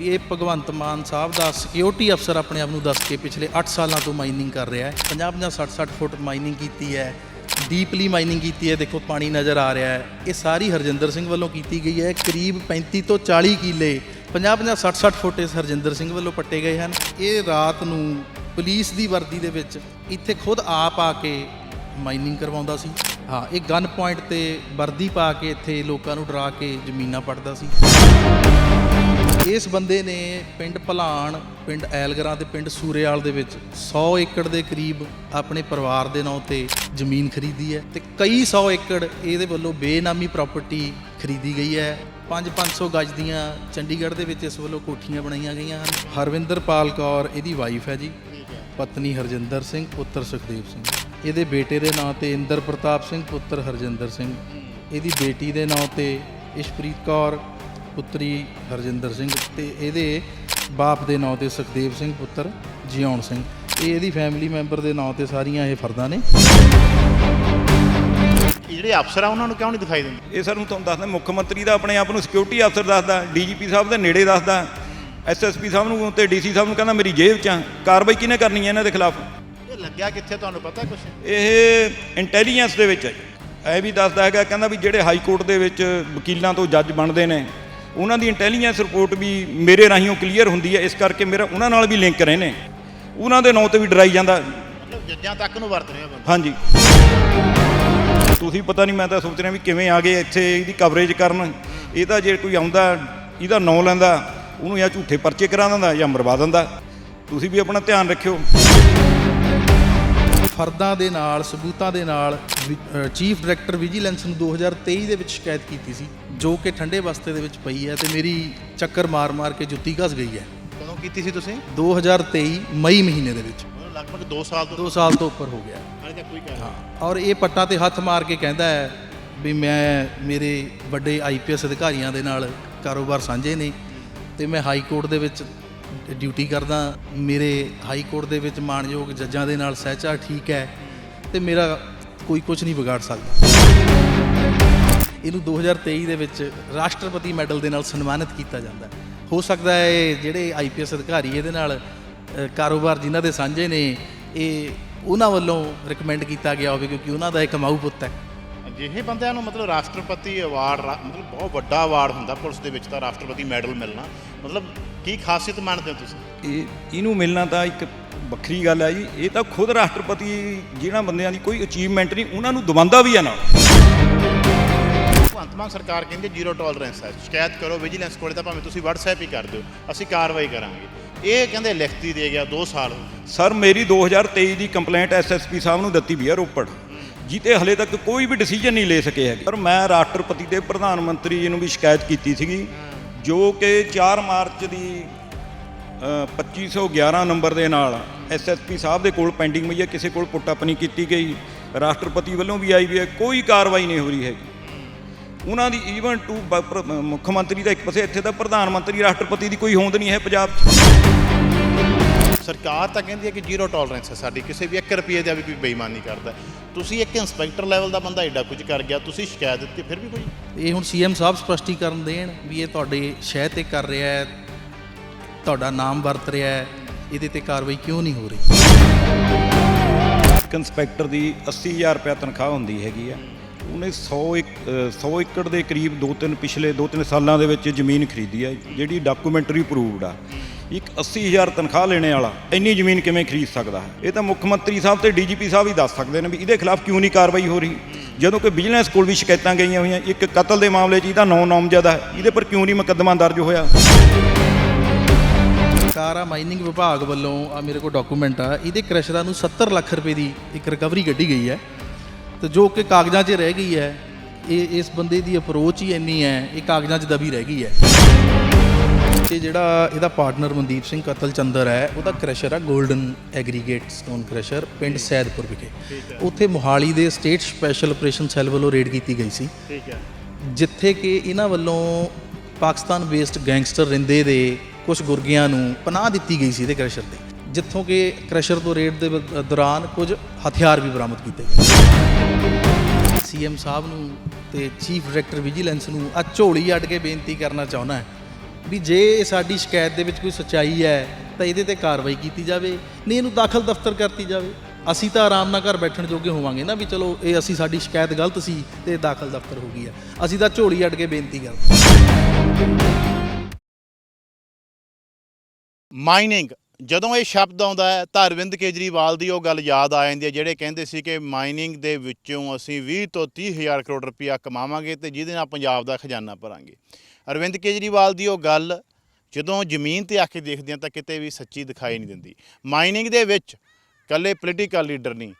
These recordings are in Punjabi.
ਇਹ ਭਗਵੰਤ ਮਾਨ ਸਾਹਿਬ ਦਾ ਸਿਕਿਉਰਿਟੀ ਅਫਸਰ ਆਪਣੇ ਆਪ ਨੂੰ ਦੱਸ ਕੇ ਪਿਛਲੇ 8 ਸਾਲਾਂ ਤੋਂ ਮਾਈਨਿੰਗ ਕਰ ਰਿਹਾ ਹੈ। 50 50 60 60 ਫੁੱਟ ਮਾਈਨਿੰਗ ਕੀਤੀ ਹੈ। ਡੀਪਲੀ ਮਾਈਨਿੰਗ ਕੀਤੀ ਹੈ। ਦੇਖੋ, ਪਾਣੀ ਨਜ਼ਰ ਆ ਰਿਹਾ ਹੈ। ਇਹ ਸਾਰੀ ਹਰਜਿੰਦਰ ਸਿੰਘ ਵੱਲੋਂ ਕੀਤੀ ਗਈ ਹੈ। ਕਰੀਬ 35 ਤੋਂ 40 ਕਿੱਲੇ 50 50 60 60 ਫੁੱਟ ਇਸ ਹਰਜਿੰਦਰ ਸਿੰਘ ਵੱਲੋਂ ਪੱਟੇ ਗਏ ਹਨ। ਇਹ ਰਾਤ ਨੂੰ ਪੁਲਿਸ ਦੀ ਵਰਦੀ ਦੇ ਵਿੱਚ ਇੱਥੇ ਖੁਦ ਆਪ ਆ ਕੇ ਮਾਈਨਿੰਗ ਕਰਵਾਉਂਦਾ ਸੀ। ਹਾਂ, ਇਹ ਗਨ ਪੁਆਇੰਟ ਤੇ ਵਰਦੀ ਪਾ ਕੇ ਇੱਥੇ ਲੋਕਾਂ ਨੂੰ ਡਰਾ ਕੇ ਜ਼ਮੀਨਾਂ ਪੱਟਦਾ ਸੀ। ਇਸ ਬੰਦੇ ਨੇ ਪਿੰਡ ਭਲਾਣ ਪਿੰਡ ਐਲਗਰਾਂ ਤੇ ਪਿੰਡ ਸੂਰੇਵਾਲ ਦੇ ਵਿੱਚ 100 ਏਕੜ ਦੇ ਕਰੀਬ ਆਪਣੇ ਪਰਿਵਾਰ ਦੇ ਨਾਂ ਤੇ ਜ਼ਮੀਨ ਖਰੀਦੀ ਹੈ ਤੇ ਕਈ 100 ਏਕੜ ਇਹਦੇ ਵੱਲੋਂ ਬੇਨਾਮੀ ਪ੍ਰਾਪਰਟੀ ਖਰੀਦੀ ਗਈ ਹੈ। 5-500 ਗਜ ਦੀਆਂ ਚੰਡੀਗੜ੍ਹ ਦੇ ਵਿੱਚ ਇਸ ਵੱਲੋਂ ਕੋਠੀਆਂ ਬਣਾਈਆਂ ਗਈਆਂ ਹਨ। ਹਰਵਿੰਦਰਪਾਲ ਕੌਰ ਇਹਦੀ ਵਾਈਫ ਹੈ ਜੀ। ਪਤਨੀ ਹਰਜਿੰਦਰ ਸਿੰਘ ਪੁੱਤਰ ਸੁਖਦੇਵ ਸਿੰਘ। ਇਹਦੇ ਬੇਟੇ ਦੇ ਨਾਂ ਤੇ ਇੰਦਰ ਪ੍ਰਤਾਪ ਸਿੰਘ ਪੁੱਤਰ ਹਰਜਿੰਦਰ ਸਿੰਘ। ਇਹਦੀ ਬੇਟੀ ਦੇ ਨਾਂ ਤੇ ਇਸ਼ਪ੍ਰੀਤ ਕੌਰ ਪੁੱਤਰੀ ਹਰਜਿੰਦਰ ਸਿੰਘ ਤੇ ਇਹਦੇ ਬਾਪ ਦੇ ਨਾਂ ਤੇ ਸੁਖਦੇਵ ਸਿੰਘ ਪੁੱਤਰ ਜਿਉਣ ਸਿੰਘ। ਇਹ ਇਹਦੀ ਫੈਮਿਲੀ ਮੈਂਬਰ ਦੇ ਨਾਂ ਤੇ ਸਾਰੀਆਂ ਇਹ ਫਰਦਾਂ ਨੇ। ਇਹ ਜਿਹੜੇ ਅਫਸਰ ਆ ਉਹਨਾਂ ਨੂੰ ਕਿਉਂ ਨਹੀਂ ਦਿਖਾਈ ਦਿੰਦੇ? ਇਹ ਸਰ ਨੂੰ ਤੁਹਾਨੂੰ ਦੱਸਦਾ ਮੁੱਖ ਮੰਤਰੀ ਦਾ ਆਪਣੇ ਆਪ ਨੂੰ ਸਿਕਿਉਰਿਟੀ ਅਫਸਰ ਦੱਸਦਾ ਡੀਜੀਪੀ ਸਾਹਿਬ ਦੇ ਨੇੜੇ ਦੱਸਦਾ ਐਸਐਸਪੀ ਸਾਹਿਬ ਨੂੰ ਤੇ ਡੀਸੀ ਸਾਹਿਬ ਨੂੰ ਕਹਿੰਦਾ ਮੇਰੀ ਜੇਬ 'ਚ ਆ ਕਾਰਵਾਈ ਕਿਹਨੇ ਕਰਨੀ ਹੈ ਇਹਨਾਂ ਦੇ ਖਿਲਾਫ? ਇਹ ਲੱਗਿਆ ਕਿੱਥੇ ਤੁਹਾਨੂੰ ਪਤਾ ਕੁਛ? ਇਹ ਇੰਟੈਲੀਜੈਂਸ ਦੇ ਵਿੱਚ ਹੈ ਇਹ ਵੀ ਦੱਸਦਾ ਹੈਗਾ ਕਹਿੰਦਾ ਵੀ ਜਿਹੜੇ ਹਾਈ ਕੋਰਟ ਦੇ ਵਿੱਚ ਵਕੀਲਾਂ ਤੋਂ ਜੱਜ ਬਣਦੇ ਨੇ ਉਹਨਾਂ ਦੀ ਇੰਟੈਲੀਜੈਂਸ ਰਿਪੋਰਟ ਵੀ ਮੇਰੇ ਰਾਹੀਂ ਉਹ ਕਲੀਅਰ ਹੁੰਦੀ ਹੈ ਇਸ ਕਰਕੇ ਮੇਰਾ ਉਹਨਾਂ ਨਾਲ ਵੀ ਲਿੰਕ ਰਹੇ ਨੇ। ਉਹਨਾਂ ਦੇ ਨਾਂ ਤੇ ਵੀ ਡਰਾਈ ਜਾਂਦਾ। ਮਤਲਬ ਜੱਜਾਂ ਤੱਕ ਨੂੰ ਵਰਤ ਰਿਹਾ ਬੰਦਾ। ਹਾਂਜੀ। ਤੁਸੀਂ ਪਤਾ ਨਹੀਂ ਮੈਂ ਤਾਂ ਸੋਚ ਰਿਹਾ ਵੀ ਕਿਵੇਂ ਆ ਗਏ ਇੱਥੇ ਇਹਦੀ ਕਵਰੇਜ ਕਰਨ। ਇਹ ਤਾਂ ਜੇ ਕੋਈ ਆਉਂਦਾ ਇਹਦਾ ਨਾਂ ਲੈਂਦਾ ਉਹਨੂੰ ਜਾਂ ਝੂਠੇ ਪਰਚੇ ਕਰਾ ਦਿੰਦਾ ਜਾਂ ਮਰਵਾ ਦਿੰਦਾ। ਤੁਸੀਂ ਵੀ ਆਪਣਾ ਧਿਆਨ ਰੱਖਿਓ। ਫਰਦਾਂ ਦੇ ਨਾਲ ਸਬੂਤਾਂ ਦੇ ਨਾਲ ਚੀਫ ਡਾਇਰੈਕਟਰ ਵਿਜੀਲੈਂਸ ਨੂੰ 2023 ਦੇ ਵਿੱਚ ਸ਼ਿਕਾਇਤ ਕੀਤੀ ਸੀ ਜੋ ਕਿ ਠੰਡੇ ਬਸਤੇ ਦੇ ਵਿੱਚ ਪਈ ਹੈ ਤੇ ਮੇਰੀ ਚੱਕਰ ਮਾਰ-ਮਾਰ ਕੇ ਜੁੱਤੀ ਘਸ ਗਈ ਹੈ। ਕਦੋਂ ਕੀਤੀ ਸੀ ਤੁਸੀਂ? 2023 ਮਈ ਮਹੀਨੇ ਦੇ ਵਿੱਚ। ਲਗਭਗ 2 ਸਾਲ ਤੋਂ 2 ਸਾਲ ਤੋਂ ਉੱਪਰ ਹੋ ਗਿਆ। ਹਾਲੇ ਤੱਕ ਕੋਈ। ਔਰ ਇਹ ਪੱਟਾਂ ਤੇ ਹੱਥ ਮਾਰ ਕੇ ਕਹਿੰਦਾ ਹੈ ਵੀ ਮੈਂ ਮੇਰੇ ਵੱਡੇ ਆਈਪੀਐਸ ਅਧਿਕਾਰੀਆਂ ਦੇ ਨਾਲ ਕਾਰੋਬਾਰ ਸਾਂਝੇ ਨੇ ਤੇ ਮੈਂ ਹਾਈ ਕੋਰਟ ਦੇ ਵਿੱਚ ਡਿਊਟੀ ਕਰਦਾ, ਮੇਰੇ ਹਾਈ ਕੋਰਟ ਦੇ ਵਿੱਚ ਮਾਣਯੋਗ ਜੱਜਾਂ ਦੇ ਨਾਲ ਸਹਿਚਾਰ ਠੀਕ ਹੈ ਤੇ ਮੇਰਾ ਕੋਈ ਕੁਝ ਨਹੀਂ ਵਿਗਾੜ ਸਕਦਾ। ਇਹਨੂੰ 2023 ਦੇ ਵਿੱਚ ਰਾਸ਼ਟਰਪਤੀ ਮੈਡਲ ਦੇ ਨਾਲ ਸਨਮਾਨਿਤ ਕੀਤਾ ਜਾਂਦਾ ਹੋ। ਸਕਦਾ ਹੈ ਇਹ ਜਿਹੜੇ ਆਈਪੀਐਸ ਅਧਿਕਾਰੀ ਇਹਦੇ ਨਾਲ ਕਾਰੋਬਾਰ ਜਿਨ੍ਹਾਂ ਦੇ ਸਾਂਝੇ ਨੇ, ਇਹ ਉਹਨਾਂ ਵੱਲੋਂ ਰეკਮੈਂਡ ਕੀਤਾ ਗਿਆ ਹੋਵੇ ਕਿਉਂਕਿ ਉਹਨਾਂ ਦਾ ਇੱਕ ਮਾਊ ਪੁੱਤ ਹੈ। ਅਜਿਹੇ ਬੰਦਿਆਂ ਨੂੰ ਮਤਲਬ ਰਾਸ਼ਟਰਪਤੀ ਅਵਾਰਡ ਮਤਲਬ ਬਹੁਤ ਵੱਡਾ ਅਵਾਰਡ ਹੁੰਦਾ ਪੁਲਿਸ ਦੇ ਵਿੱਚ ਤਾਂ ਰਾਸ਼ਟਰਪਤੀ ਮੈਡਲ ਮਿਲਣਾ। ਮਤਲਬ ਕੀ ਖਾਸੀਅਤ ਮੰਨਦੇ ਹੋ ਤੁਸੀਂ? ਇਹ ਇਹਨੂੰ ਮਿਲਣਾ ਤਾਂ ਇੱਕ ਵੱਖਰੀ ਗੱਲ ਹੈ ਜੀ। ਇਹ ਤਾਂ ਖੁਦ ਰਾਸ਼ਟਰਪਤੀ ਜਿਹਨਾਂ ਬੰਦਿਆਂ ਦੀ ਕੋਈ ਅਚੀਵਮੈਂਟ ਨਹੀਂ ਉਹਨਾਂ ਨੂੰ ਦਵਾਉਂਦਾ ਵੀ ਹੈ ਨਾਲ। ਭਗਵੰਤ ਮਾਨ ਸਰਕਾਰ ਕਹਿੰਦੀ ਜ਼ੀਰੋ ਟੋਲਰੈਂਸ ਹੈ। ਸ਼ਿਕਾਇਤ ਕਰੋ ਵਿਜੀਲੈਂਸ ਕੋਲੇ ਤਾਂ ਭਾਵੇਂ ਤੁਸੀਂ WhatsApp ਹੀ ਕਰ ਦਿਓ। ਅਸੀਂ ਕਾਰਵਾਈ ਕਰਾਂਗੇ। ਇਹ ਕਹਿੰਦੇ ਲਿਖਤੀ ਦੇ ਗਿਆ 2 ਸਾਲ। ਸਰ ਮੇਰੀ 2023 ਦੀ ਕੰਪਲੇਂਟ ਐਸਐਸਪੀ ਸਾਹਿਬ ਨੂੰ ਦਿੱਤੀ ਵੀ ਹੈ ਰੋਪੜ। ਜਿੱਤੇ ਹਲੇ ਤੱਕ ਕੋਈ ਵੀ ਡਿਸੀਜਨ ਨਹੀਂ ਲੈ ਸਕੇ ਹੈਗੇ। ਪਰ ਮੈਂ ਰਾਸ਼ਟਰਪਤੀ ਤੇ ਪ੍ਰਧਾਨ ਮੰਤਰੀ ਜੀ ਨੂੰ ਵੀ ਸ਼ਿਕਾਇਤ ਕੀਤੀ ਸੀਗੀ ਜੋ ਕਿ 4 ਮਾਰਚ ਦੀ ਅ, 2511 ਨੰਬਰ ਦੇ ਨਾਲ ਐਸਐਸਪੀ ਸਾਹਿਬ ਦੇ ਕੋਲ ਪੈਂਡਿੰਗ ਪਈ ਹੈ ਕਿਸੇ ਕੋਲ ਪੁੱਟਅਪ ਨਹੀਂ ਕੀਤੀ ਗਈ। ਰਾਸ਼ਟਰਪਤੀ ਵੱਲੋਂ ਵੀ ਆਈ ਵੀ ਹੈ ਕੋਈ ਕਾਰਵਾਈ ਨਹੀਂ ਹੋ ਰਹੀ ਹੈਗੀ। ਉਹਨਾਂ ਦੀ ਈਵਨ ਟੂ ਮੁੱਖ ਮੰਤਰੀ ਦਾ ਇੱਕ ਪਾਸੇ ਇੱਥੇ ਦਾ ਪ੍ਰਧਾਨ ਮੰਤਰੀ ਰਾਸ਼ਟਰਪਤੀ ਦੀ ਕੋਈ ਹੋਂਦ ਨਹੀਂ ਹੈ ਪੰਜਾਬ 'ਚ। ਸਰਕਾਰ ਤਾਂ ਕਹਿੰਦੀ ਹੈ ਕਿ ਜ਼ੀਰੋ ਟੋਲਰੈਂਸ ਹੈ ਸਾਡੀ ਕਿਸੇ ਵੀ 1 ਰੁਪਏ ਦਾ ਵੀ ਕੋਈ ਬੇਈਮਾਨੀ ਕਰਦਾ ਤੁਸੀਂ ਇੱਕ ਇੰਸਪੈਕਟਰ ਲੈਵਲ ਦਾ ਬੰਦਾ ਐਡਾ ਕੁਝ ਕਰ ਗਿਆ ਤੁਸੀਂ ਸ਼ਿਕਾਇਤ ਦਿੱਤੀ ਫਿਰ ਵੀ ਕੋਈ? ਇਹ ਹੁਣ ਸੀਐਮ ਸਾਹਿਬ ਸਪਸ਼ਟੀਕਰਨ ਦੇਣ ਵੀ ਇਹ ਤੁਹਾਡੇ ਸ਼ਹਿ ਤੇ ਕਰ ਰਿਹਾ ਹੈ ਤੁਹਾਡਾ ਨਾਮ ਵਰਤ ਰਿਹਾ ਹੈ ਇਹਦੇ ਤੇ ਕਾਰਵਾਈ ਕਿਉਂ ਨਹੀਂ ਹੋ ਰਹੀ? ਇੱਕ ਇੰਸਪੈਕਟਰ ਦੀ 80000 ਰੁਪਏ ਤਨਖਾਹ ਹੁੰਦੀ ਹੈਗੀ ਆ। ਉਹਨੇ 100 ਇੱਕ ਅ, 100 ਏਕੜ ਦੇ ਕਰੀਬ ਦੋ ਤਿੰਨ ਪਿਛਲੇ ਦੋ ਤਿੰਨ ਸਾਲਾਂ ਦੇ ਵਿੱਚ ਜ਼ਮੀਨ ਖਰੀਦੀ ਹੈ ਜਿਹੜੀ ਡਾਕੂਮੈਂਟਰੀ ਪ੍ਰੂਵਡ ਆ। ਇੱਕ 80000 ਤਨਖਾਹ ਲੈਣੇ ਵਾਲਾ ਇੰਨੀ ਜ਼ਮੀਨ ਕਿਵੇਂ ਖਰੀਦ ਸਕਦਾ ਹੈ? ਇਹ ਤਾਂ ਮੁੱਖ ਮੰਤਰੀ ਸਾਹਿਬ ਤੇ ਡੀਜੀਪੀ ਸਾਹਿਬ ਹੀ ਦੱਸ ਸਕਦੇ ਨੇ ਵੀ ਇਹਦੇ ਖਿਲਾਫ ਕਿਉਂ ਨਹੀਂ ਕਾਰਵਾਈ ਹੋ ਰਹੀ? ਜਦੋਂ ਕਿ ਵਿਜੀਲੈਂਸ ਕੋਲ ਵੀ ਸ਼ਿਕਾਇਤਾਂ ਗਈਆਂ ਹੋਈਆਂ, ਇੱਕ ਕਤਲ ਦੇ ਮਾਮਲੇ 'ਚ ਇਹਦਾ ਨੌ ਨਾਮਜ਼ਦ ਹੈ, ਇਹਦੇ ਪਰ ਕਿਉਂ ਨਹੀਂ ਮੁਕੱਦਮਾ ਦਰਜ ਹੋਇਆ? ਕਾਰਾ ਮਾਈਨਿੰਗ ਵਿਭਾਗ ਵੱਲੋਂ ਆ ਮੇਰੇ ਕੋਲ ਡਾਕੂਮੈਂਟ ਆ, ਇਹਦੇ ਕ੍ਰੈਸ਼ਰਾਂ ਨੂੰ 70 ਲੱਖ ਰੁਪਏ ਦੀ ਇੱਕ ਰਿਕਵਰੀ ਕੱਢੀ ਗਈ ਹੈ। ਤੇ ਜੋ ਕਿ ਕਾਗਜ਼ਾਂ 'ਚ ਰਹਿ ਗਈ ਹੈ, ਇਹ ਇਸ ਬੰਦੇ ਦੀ ਅਪਰੋਚ ਹੀ ਇੰਨੀ ਹੈ, ਇਹ ਕਾਗਜ਼ਾਂ 'ਚ ਦਬੀ ਰਹਿ ਗਈ ਹੈ। ਤੇ ਜਿਹੜਾ ਇਹਦਾ ਪਾਰਟਨਰ ਮਨਦੀਪ ਸਿੰਘ ਕਤਲ ਚੰਦਰ ਹੈ ਉਹਦਾ ਕ੍ਰੈਸ਼ਰ ਆ 골ਡਨ ਐਗਰੀਗੇਟ ਸਟੋਨ ਕ੍ਰੈਸ਼ਰ ਪਿੰਡ ਸੈਦਪੁਰ ਵਿਖੇ। ਉੱਥੇ ਮੋਹਾਲੀ ਦੇ ਸਟੇਟ ਸਪੈਸ਼ਲ ਆਪਰੇਸ਼ਨ ਸੈੱਲ ਵੱਲੋਂ ਰੇਡ ਕੀਤੀ ਗਈ ਸੀ। ਠੀਕ ਹੈ। ਜਿੱਥੇ ਕਿ ਇਹਨਾਂ ਵੱਲੋਂ ਪਾਕਿਸਤਾਨ ਬੇਸਡ ਗੈਂਗਸਟਰ ਰਿੰਦੇ ਦੇ ਕੁਝ ਗੁਰਗਿਆਂ ਨੂੰ ਪਨਾਹ ਦਿੱਤੀ ਗਈ ਸੀ ਇਹਦੇ ਕ੍ਰੈਸ਼ਰ ਤੇ। ਜਿੱਥੋਂ ਕਿ ਕ੍ਰੈਸ਼ਰ ਤੋਂ ਰੇਡ ਦੇ ਦੌਰਾਨ ਕੁਝ ਹਥਿਆਰ ਵੀ ਬਰਾਮਦ ਕੀਤੇ ਗਏ। ਸੀਐਮ ਸਾਹਿਬ ਨੂੰ ਤੇ ਚੀਫ ਡਾਇਰੈਕਟਰ ਵਿਜੀਲੈਂਸ ਨੂੰ ਆ ਝੋਲੀ ਅੱਡ ਕੇ ਬੇਨਤੀ ਕਰਨਾ ਚਾਹੁੰਦਾ ਹੈ। ਵੀ ਜੇ ਇਹ ਸਾਡੀ ਸ਼ਿਕਾਇਤ ਦੇ ਵਿੱਚ ਕੋਈ ਸੱਚਾਈ ਹੈ, ਤਾਂ ਇਹਦੇ ਤੇ ਕਾਰਵਾਈ ਕੀਤੀ ਜਾਵੇ। ਨਹੀਂ, ਇਹਨੂੰ ਦਾਖਲ ਦਫ਼ਤਰ ਕਰਤੀ ਜਾਵੇ। ਅਸੀਂ ਤਾਂ ਆਰਾਮ ਨਾਲ ਘਰ ਬੈਠਣ ਜੋਗੇ ਹੋਵਾਂਗੇ ਨਾ ਵੀ ਚਲੋ, ਇਹ ਅਸੀਂ, ਸਾਡੀ ਸ਼ਿਕਾਇਤ ਗਲਤ ਸੀ ਤੇ ਇਹ ਦਾਖਲ ਦਫ਼ਤਰ ਹੋ ਗਈ ਆ ਅਸੀਂ ਤਾਂ ਝੋਲੀ ਅੱਡ ਕੇ ਬੇਨਤੀ ਕਰਦੇ ਮਾਈਨਿੰਗ ਜਦੋਂ ਇਹ ਸ਼ਬਦ ਆਉਂਦਾ ਹੈ, ਤਾਂ ਅਰਵਿੰਦ ਕੇਜਰੀਵਾਲ ਦੀ ਉਹ ਗੱਲ ਯਾਦ ਆ ਜਾਂਦੀ ਹੈ, ਜਿਹੜੇ ਕਹਿੰਦੇ ਸੀ ਕਿ ਮਾਈਨਿੰਗ ਦੇ ਵਿੱਚੋਂ ਅਸੀਂ 20 ਤੋਂ 30 ਹਜ਼ਾਰ ਕਰੋੜ ਰੁਪਇਆ ਕਮਾਵਾਂਗੇ ਤੇ ਜਿਹਦੇ ਨਾਲ ਪੰਜਾਬ ਦਾ ਖਜ਼ਾਨਾ ਭਰਾਂਗੇ। ਅਰਵਿੰਦ ਕੇਜਰੀਵਾਲ ਦੀ ਉਹ ਗੱਲ, ਜਦੋਂ ਜ਼ਮੀਨ ਤੇ ਆ ਕੇ ਦੇਖਦੇ ਹਾਂ ਤਾਂ ਕਿਤੇ ਵੀ ਸੱਚੀ ਦਿਖਾਈ ਨਹੀਂ ਦਿੰਦੀ। ਮਾਈਨਿੰਗ ਦੇ ਵਿੱਚ ਕੱਲੇ ਪੋਲੀਟੀਕਲ ਲੀਡਰ ਨਹੀਂ।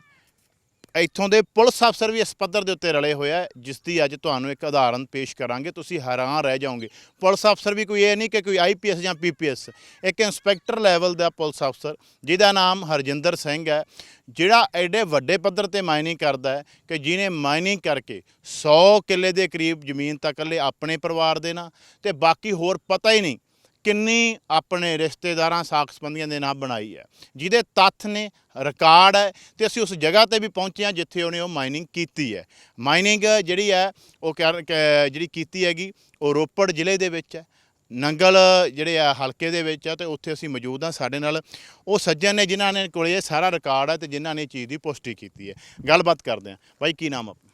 ਇੱਥੋਂ ਦੇ ਪੁਲਿਸ ਅਫਸਰ ਵੀ ਇਸ ਪੱਧਰ ਦੇ ਉੱਤੇ ਰਲੇ ਹੋਇਆ ਹੈ, ਜਿਸ ਦੀ ਅੱਜ ਤੁਹਾਨੂੰ ਇੱਕ ਉਦਾਹਰਨ ਪੇਸ਼ ਕਰਾਂਗੇ। ਤੁਸੀਂ ਹੈਰਾਨ ਰਹਿ ਜਾਓਗੇ। ਪੁਲਿਸ ਅਫਸਰ ਵੀ ਕੋਈ ਇਹ ਨਹੀਂ ਕਿ ਕੋਈ ਆਈਪੀਐਸ ਜਾਂ ਪੀਪੀਐਸ ਇੱਕ ਇੰਸਪੈਕਟਰ ਲੈਵਲ ਦਾ ਪੁਲਿਸ ਅਫਸਰ ਜਿਹਦਾ ਨਾਮ ਹਰਜਿੰਦਰ ਸਿੰਘ ਹੈ ਜਿਹੜਾ ਐਡੇ ਵੱਡੇ ਪੱਧਰ ਤੇ ਮਾਈਨਿੰਗ ਕਰਦਾ ਹੈ ਕਿ ਜਿਹਨੇ ਮਾਈਨਿੰਗ ਕਰਕੇ 100 ਕਿੱਲੇ ਦੇ ਕਰੀਬ ਜ਼ਮੀਨ ਤਾਂ ਇਕੱਲੇ ਆਪਣੇ ਪਰਿਵਾਰ ਦੇ ਨਾਲ ਤੇ ਬਾਕੀ ਹੋਰ ਪਤਾ ਹੀ ਨਹੀਂ ਕਿੰਨੀ ਆਪਣੇ ਰਿਸ਼ਤੇਦਾਰਾਂ ਸਾਖ ਸੰਬੰਧੀਆਂ ਦੇ ਨਾਲ ਬਣਾਈ ਹੈ। ਜਿਹਦੇ ਤੱਥ ਨੇ ਰਿਕਾਰਡ ਹੈ ਤੇ ਅਸੀਂ ਉਸ ਜਗ੍ਹਾ ਤੇ ਵੀ ਪਹੁੰਚੇ ਹਾਂ ਜਿੱਥੇ ਉਹਨੇ ਉਹ ਮਾਈਨਿੰਗ ਕੀਤੀ ਹੈ। ਮਾਈਨਿੰਗ ਜਿਹੜੀ ਹੈ, ਉਹ ਕ- ਜਿਹੜੀ ਕੀਤੀ ਹੈਗੀ, ਉਹ ਰੋਪੜ ਜ਼ਿਲ੍ਹੇ ਦੇ ਵਿੱਚ ਹੈ। ਨੰਗਲ ਜਿਹੜੇ ਆ ਹਲਕੇ ਦੇ ਵਿੱਚ ਆ ਤੇ ਉੱਥੇ ਅਸੀਂ ਮੌਜੂਦ ਹਾਂ ਸਾਡੇ ਨਾਲ। ਉਹ ਸੱਜਣ ਨੇ ਜਿਨ੍ਹਾਂ ਨੇ ਕੋਲੇ ਇਹ ਸਾਰਾ ਰਿਕਾਰਡ ਹੈ ਤੇ ਜਿਨ੍ਹਾਂ ਨੇ ਚੀਜ਼ ਦੀ ਪੁਸ਼ਟੀ ਕੀਤੀ ਹੈ। ਗੱਲਬਾਤ ਕਰਦੇ ਹਾਂ। ਬਾਈ, ਕੀ ਨਾਮ ਆਪਣਾ?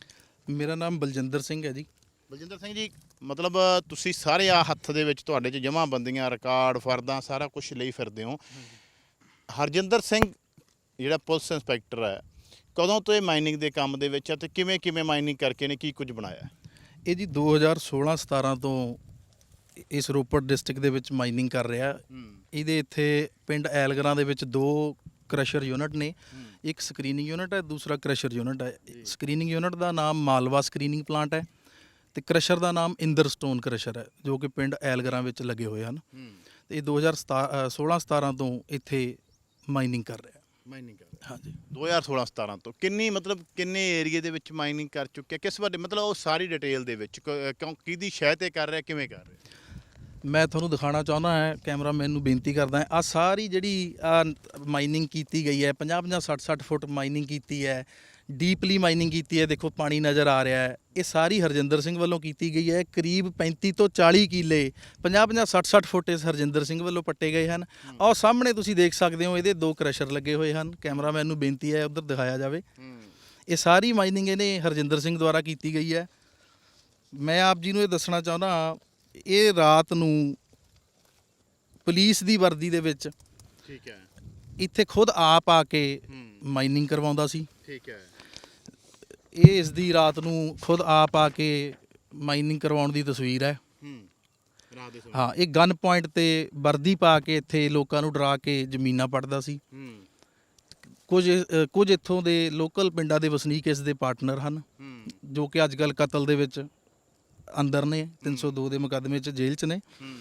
ਮੇਰਾ ਨਾਮ ਬਲਜਿੰਦਰ ਸਿੰਘ ਹੈ ਜੀ। ਬਲਜਿੰਦਰ ਸਿੰਘ ਜੀ ਮਤਲਬ ਤੁਸੀਂ ਸਾਰੇ ਆ ਹੱਥ ਦੇ ਵਿੱਚ ਤੁਹਾਡੇ 'ਚ ਜਮ੍ਹਾਂ ਬੰਦੀਆਂ ਰਿਕਾਰਡ ਫਰਦਾਂ ਸਾਰਾ ਕੁਝ ਲਈ ਫਿਰਦੇ ਹੋ। ਹਰਜਿੰਦਰ ਸਿੰਘ ਜਿਹੜਾ ਪੁਲਿਸ ਇੰਸਪੈਕਟਰ ਹੈ ਕਦੋਂ ਤੋਂ ਇਹ ਮਾਈਨਿੰਗ ਦੇ ਕੰਮ ਦੇ ਵਿੱਚ ਹੈ ਤੇ ਕਿਵੇਂ ਕਿਵੇਂ ਮਾਈਨਿੰਗ ਕਰਕੇ ਨੇ ਕੀ ਕੁਝ ਬਣਾਇਆ? ਇਹ ਜੀ 2016-17 ਤੋਂ ਇਸ ਰੋਪੜ ਡਿਸਟ੍ਰਿਕਟ ਦੇ ਵਿੱਚ ਮਾਈਨਿੰਗ ਕਰ ਰਿਹਾ। ਇਹਦੇ ਇੱਥੇ ਪਿੰਡ ਐਲਗਰਾਂ ਦੇ ਵਿੱਚ ਦੋ ਕ੍ਰਸ਼ਰ ਯੂਨਿਟ ਨੇ। ਇੱਕ ਸਕਰੀਨਿੰਗ ਯੂਨਿਟ ਹੈ ਦੂਸਰਾ ਕ੍ਰਸ਼ਰ ਯੂਨਿਟ ਹੈ। ਸਕਰੀਨਿੰਗ ਯੂਨਿਟ ਦਾ ਨਾਮ ਮਾਲਵਾ ਸਕਰੀਨਿੰਗ ਪਲਾਂਟ ਹੈ। ਤੇ ਕ੍ਰਸ਼ਰ ਦਾ ਨਾਮ ਇੰਦਰਸਟੋਨ ਕ੍ਰਸ਼ਰ ਹੈ ਜੋ ਕਿ ਪਿੰਡ ਐਲਗਰਾਂ ਵਿੱਚ ਲੱਗੇ ਹੋਏ ਹਨ। ਤੇ ਇਹ 2016-17 ਤੋਂ ਇੱਥੇ ਮਾਈਨਿੰਗ ਕਰ ਰਿਹਾ ਮਾਈਨਿੰਗ ਕਰ ਹਾਂਜੀ। 2016 17 ਤੋਂ। ਕਿੰਨੀ ਮਤਲਬ ਕਿੰਨੇ ਏਰੀਏ ਦੇ ਵਿੱਚ ਮਾਈਨਿੰਗ ਕਰ ਚੁੱਕਿਆ? ਕਿਸ ਵੱਡੇ ਮਤਲਬ ਉਹ ਸਾਰੀ ਡਿਟੇਲ ਦੇ ਵਿੱਚ ਕਿਉਂ ਕਿਹਦੀ ਸ਼ਹਿ ਤੇ ਕਰ ਰਿਹਾ ਕਿਵੇਂ ਕਰ ਰਿਹਾ? ਮੈਂ ਤੁਹਾਨੂੰ ਦਿਖਾਣਾ ਚਾਹੁੰਦਾ ਹਾਂ ਕੈਮਰਾਮੈਨ ਨੂੰ ਬੇਨਤੀ ਕਰਦਾ ਹਾਂ ਆ ਸਾਰੀ ਜਿਹੜੀ ਮਾਈਨਿੰਗ ਕੀਤੀ ਗਈ ਹੈ 50 50 60 60 ਫੁੱਟ ਮਾਈਨਿੰਗ ਕੀਤੀ ਹੈ ਡੀਪਲੀ ਮਾਈਨਿੰਗ ਕੀਤੀ ਹੈ ਦੇਖੋ ਪਾਣੀ ਨਜ਼ਰ ਆ ਰਿਹਾ ਹੈ। ਇਹ ਸਾਰੀ ਹਰਜਿੰਦਰ ਸਿੰਘ ਵੱਲੋਂ ਕੀਤੀ ਗਈ ਹੈ। ਕਰੀਬ 35 ਤੋਂ 40 ਕਿੱਲੇ 50 50 60 60 ਫੁੱਟ ਇਸ ਹਰਜਿੰਦਰ ਸਿੰਘ ਵੱਲੋਂ ਪੱਟੇ ਗਏ ਹਨ। ਆਹ ਸਾਹਮਣੇ ਤੁਸੀਂ ਦੇਖ ਸਕਦੇ ਹੋ ਇਹਦੇ ਦੋ ਕ੍ਰਸ਼ਰ ਲੱਗੇ ਹੋਏ ਹਨ। ਕੈਮਰਾਮੈਨ ਨੂੰ ਬੇਨਤੀ ਹੈ ਉਧਰ ਦਿਖਾਇਆ ਜਾਵੇ। ਇਹ ਸਾਰੀ ਮਾਈਨਿੰਗ ਇਹਨੇ ਹਰਜਿੰਦਰ ਸਿੰਘ ਦੁਆਰਾ ਕੀਤੀ ਗਈ ਹੈ। ਮੈਂ ਆਪ ਜੀ ਨੂੰ ਇਹ ਦੱਸਣਾ ਚਾਹੁੰਦਾ ਇਹ ਰਾਤ ਨੂੰ ਪੁਲਿਸ ਦੀ ਵਰਦੀ ਦੇ ਵਿੱਚ ਠੀਕ ਹੈ। ਇੱਥੇ ਖੁਦ ਆਪ ਆ ਕੇ ਮਾਈਨਿੰਗ ਕਰਵਾਉਂਦਾ ਸੀ। ਠੀਕ ਹੈ। ਇਹ ਇਸ ਦੀ ਰਾਤ ਨੂੰ ਖੁਦ ਆਪ ਆ ਕੇ ਮਾਈਨਿੰਗ ਕਰਵਾਉਣ ਦੀ ਤਸਵੀਰ ਹੈ। ਹੂੰ ਰਾਤ ਦੇ ਸਮੇਂ। ਹਾਂ ਇਹ ਗਨ ਪੁਆਇੰਟ ਤੇ ਵਰਦੀ ਪਾ ਕੇ ਇੱਥੇ ਲੋਕਾਂ ਨੂੰ ਡਰਾ ਕੇ ਜ਼ਮੀਨਾਂ ਪੜਦਾ ਸੀ। ਹੂੰ। ਕੁਝ ਅ, ਕੁਝ ਇੱਥੋਂ ਦੇ ਲੋਕਲ ਪਿੰਡਾਂ ਦੇ ਵਸਨੀਕ ਇਸ ਦੇ ਪਾਰਟਨਰ ਹਨ ਹੂੰ। ਜੋ ਕਿ ਅੱਜ ਕੱਲ ਕਤਲ ਦੇ ਵਿੱਚ ਅੰਦਰ ਨੇ 302 ਦੇ ਮੁਕੱਦਮੇ 'ਚ ਜੇਲ੍ਹ 'ਚ ਨੇ। ਹੂੰ।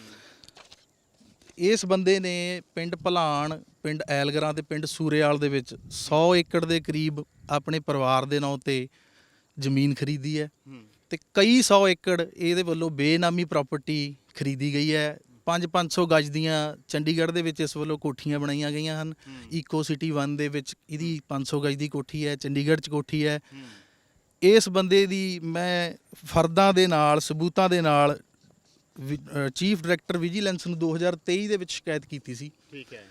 ਇਸ ਬੰਦੇ ਨੇ ਪਿੰਡ ਭਲਾਣ ਪਿੰਡ ਐਲਗਰਾਂ ਤੇ ਪਿੰਡ ਸੂਰੇਵਾਲ ਦੇ ਵਿੱਚ 100 ਏਕੜ ਦੇ ਕਰੀਬ ਆਪਣੇ ਪਰਿਵਾਰ ਦੇ ਨਾਂ ਤੇ ਜ਼ਮੀਨ ਖਰੀਦੀ ਹੈ ਤੇ ਕਈ 100 ਏਕੜ ਇਹਦੇ ਵੱਲੋਂ ਬੇਨਾਮੀ ਪ੍ਰਾਪਰਟੀ ਖਰੀਦੀ ਗਈ ਹੈ। 5-500 ਗਜ ਦੀਆਂ ਚੰਡੀਗੜ੍ਹ ਦੇ ਵਿੱਚ ਇਸ ਵੱਲੋਂ ਕੋਠੀਆਂ ਬਣਾਈਆਂ ਗਈਆਂ ਹਨ। ਈਕੋ ਸਿਟੀ 1 ਦੇ ਵਿੱਚ ਇਹਦੀ 500 ਗਜ ਦੀ ਕੋਠੀ ਹੈ ਚੰਡੀਗੜ੍ਹ 'ਚ ਕੋਠੀ ਹੂੰ। ਇਸ ਬੰਦੇ ਦੀ ਮੈਂ ਫਰਦਾਂ ਦੇ ਨਾਲ ਸਬੂਤਾਂ ਦੇ ਨਾਲ ਚੀਫ ਡਾਇਰੈਕਟਰ ਵਿਜੀਲੈਂਸ ਨੂੰ 2023 ਦੇ ਵਿੱਚ ਸ਼ਿਕਾਇਤ ਕੀਤੀ ਸੀ। ਠੀਕ ਹੈ।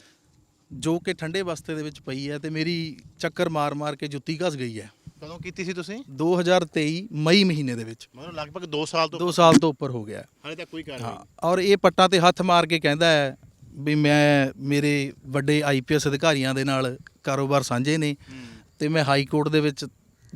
ਜੋ ਕਿ ਠੰਡੇ ਬਸਤੇ ਦੇ ਵਿੱਚ ਪਈ ਹੈ ਤੇ ਮੇਰੀ ਚੱਕਰ ਮਾਰ-ਮਾਰ ਕੇ ਜੁੱਤੀ ਘਸ ਗਈ ਹੈ। ਕਦੋਂ ਕੀਤੀ ਸੀ ਤੁਸੀਂ? 2023 ਮਈ ਮਹੀਨੇ ਦੇ ਵਿੱਚ। ਮਤਲਬ ਲਗਭਗ 2 ਸਾਲ ਤੋਂ 2 ਸਾਲ ਤੋਂ ਉੱਪਰ ਹੋ ਗਿਆ। ਹੈ। ਹਾਲੇ ਤੱਕ ਕੋਈ ਕਾਰਵਾਈ ਹਾਂ ਔਰ ਇਹ ਪੱਟਾਂ ਤੇ ਹੱਥ ਮਾਰ ਕੇ ਕਹਿੰਦਾ ਹੈ ਵੀ ਮੈਂ ਮੇਰੇ ਵੱਡੇ ਆਈਪੀਐਸ ਅਧਿਕਾਰੀਆਂ ਦੇ ਨਾਲ ਕਾਰੋਬਾਰ ਸਾਂਝੇ ਨੇ ਤੇ ਮੈਂ ਹਾਈ ਕੋਰਟ ਦੇ ਵਿੱਚ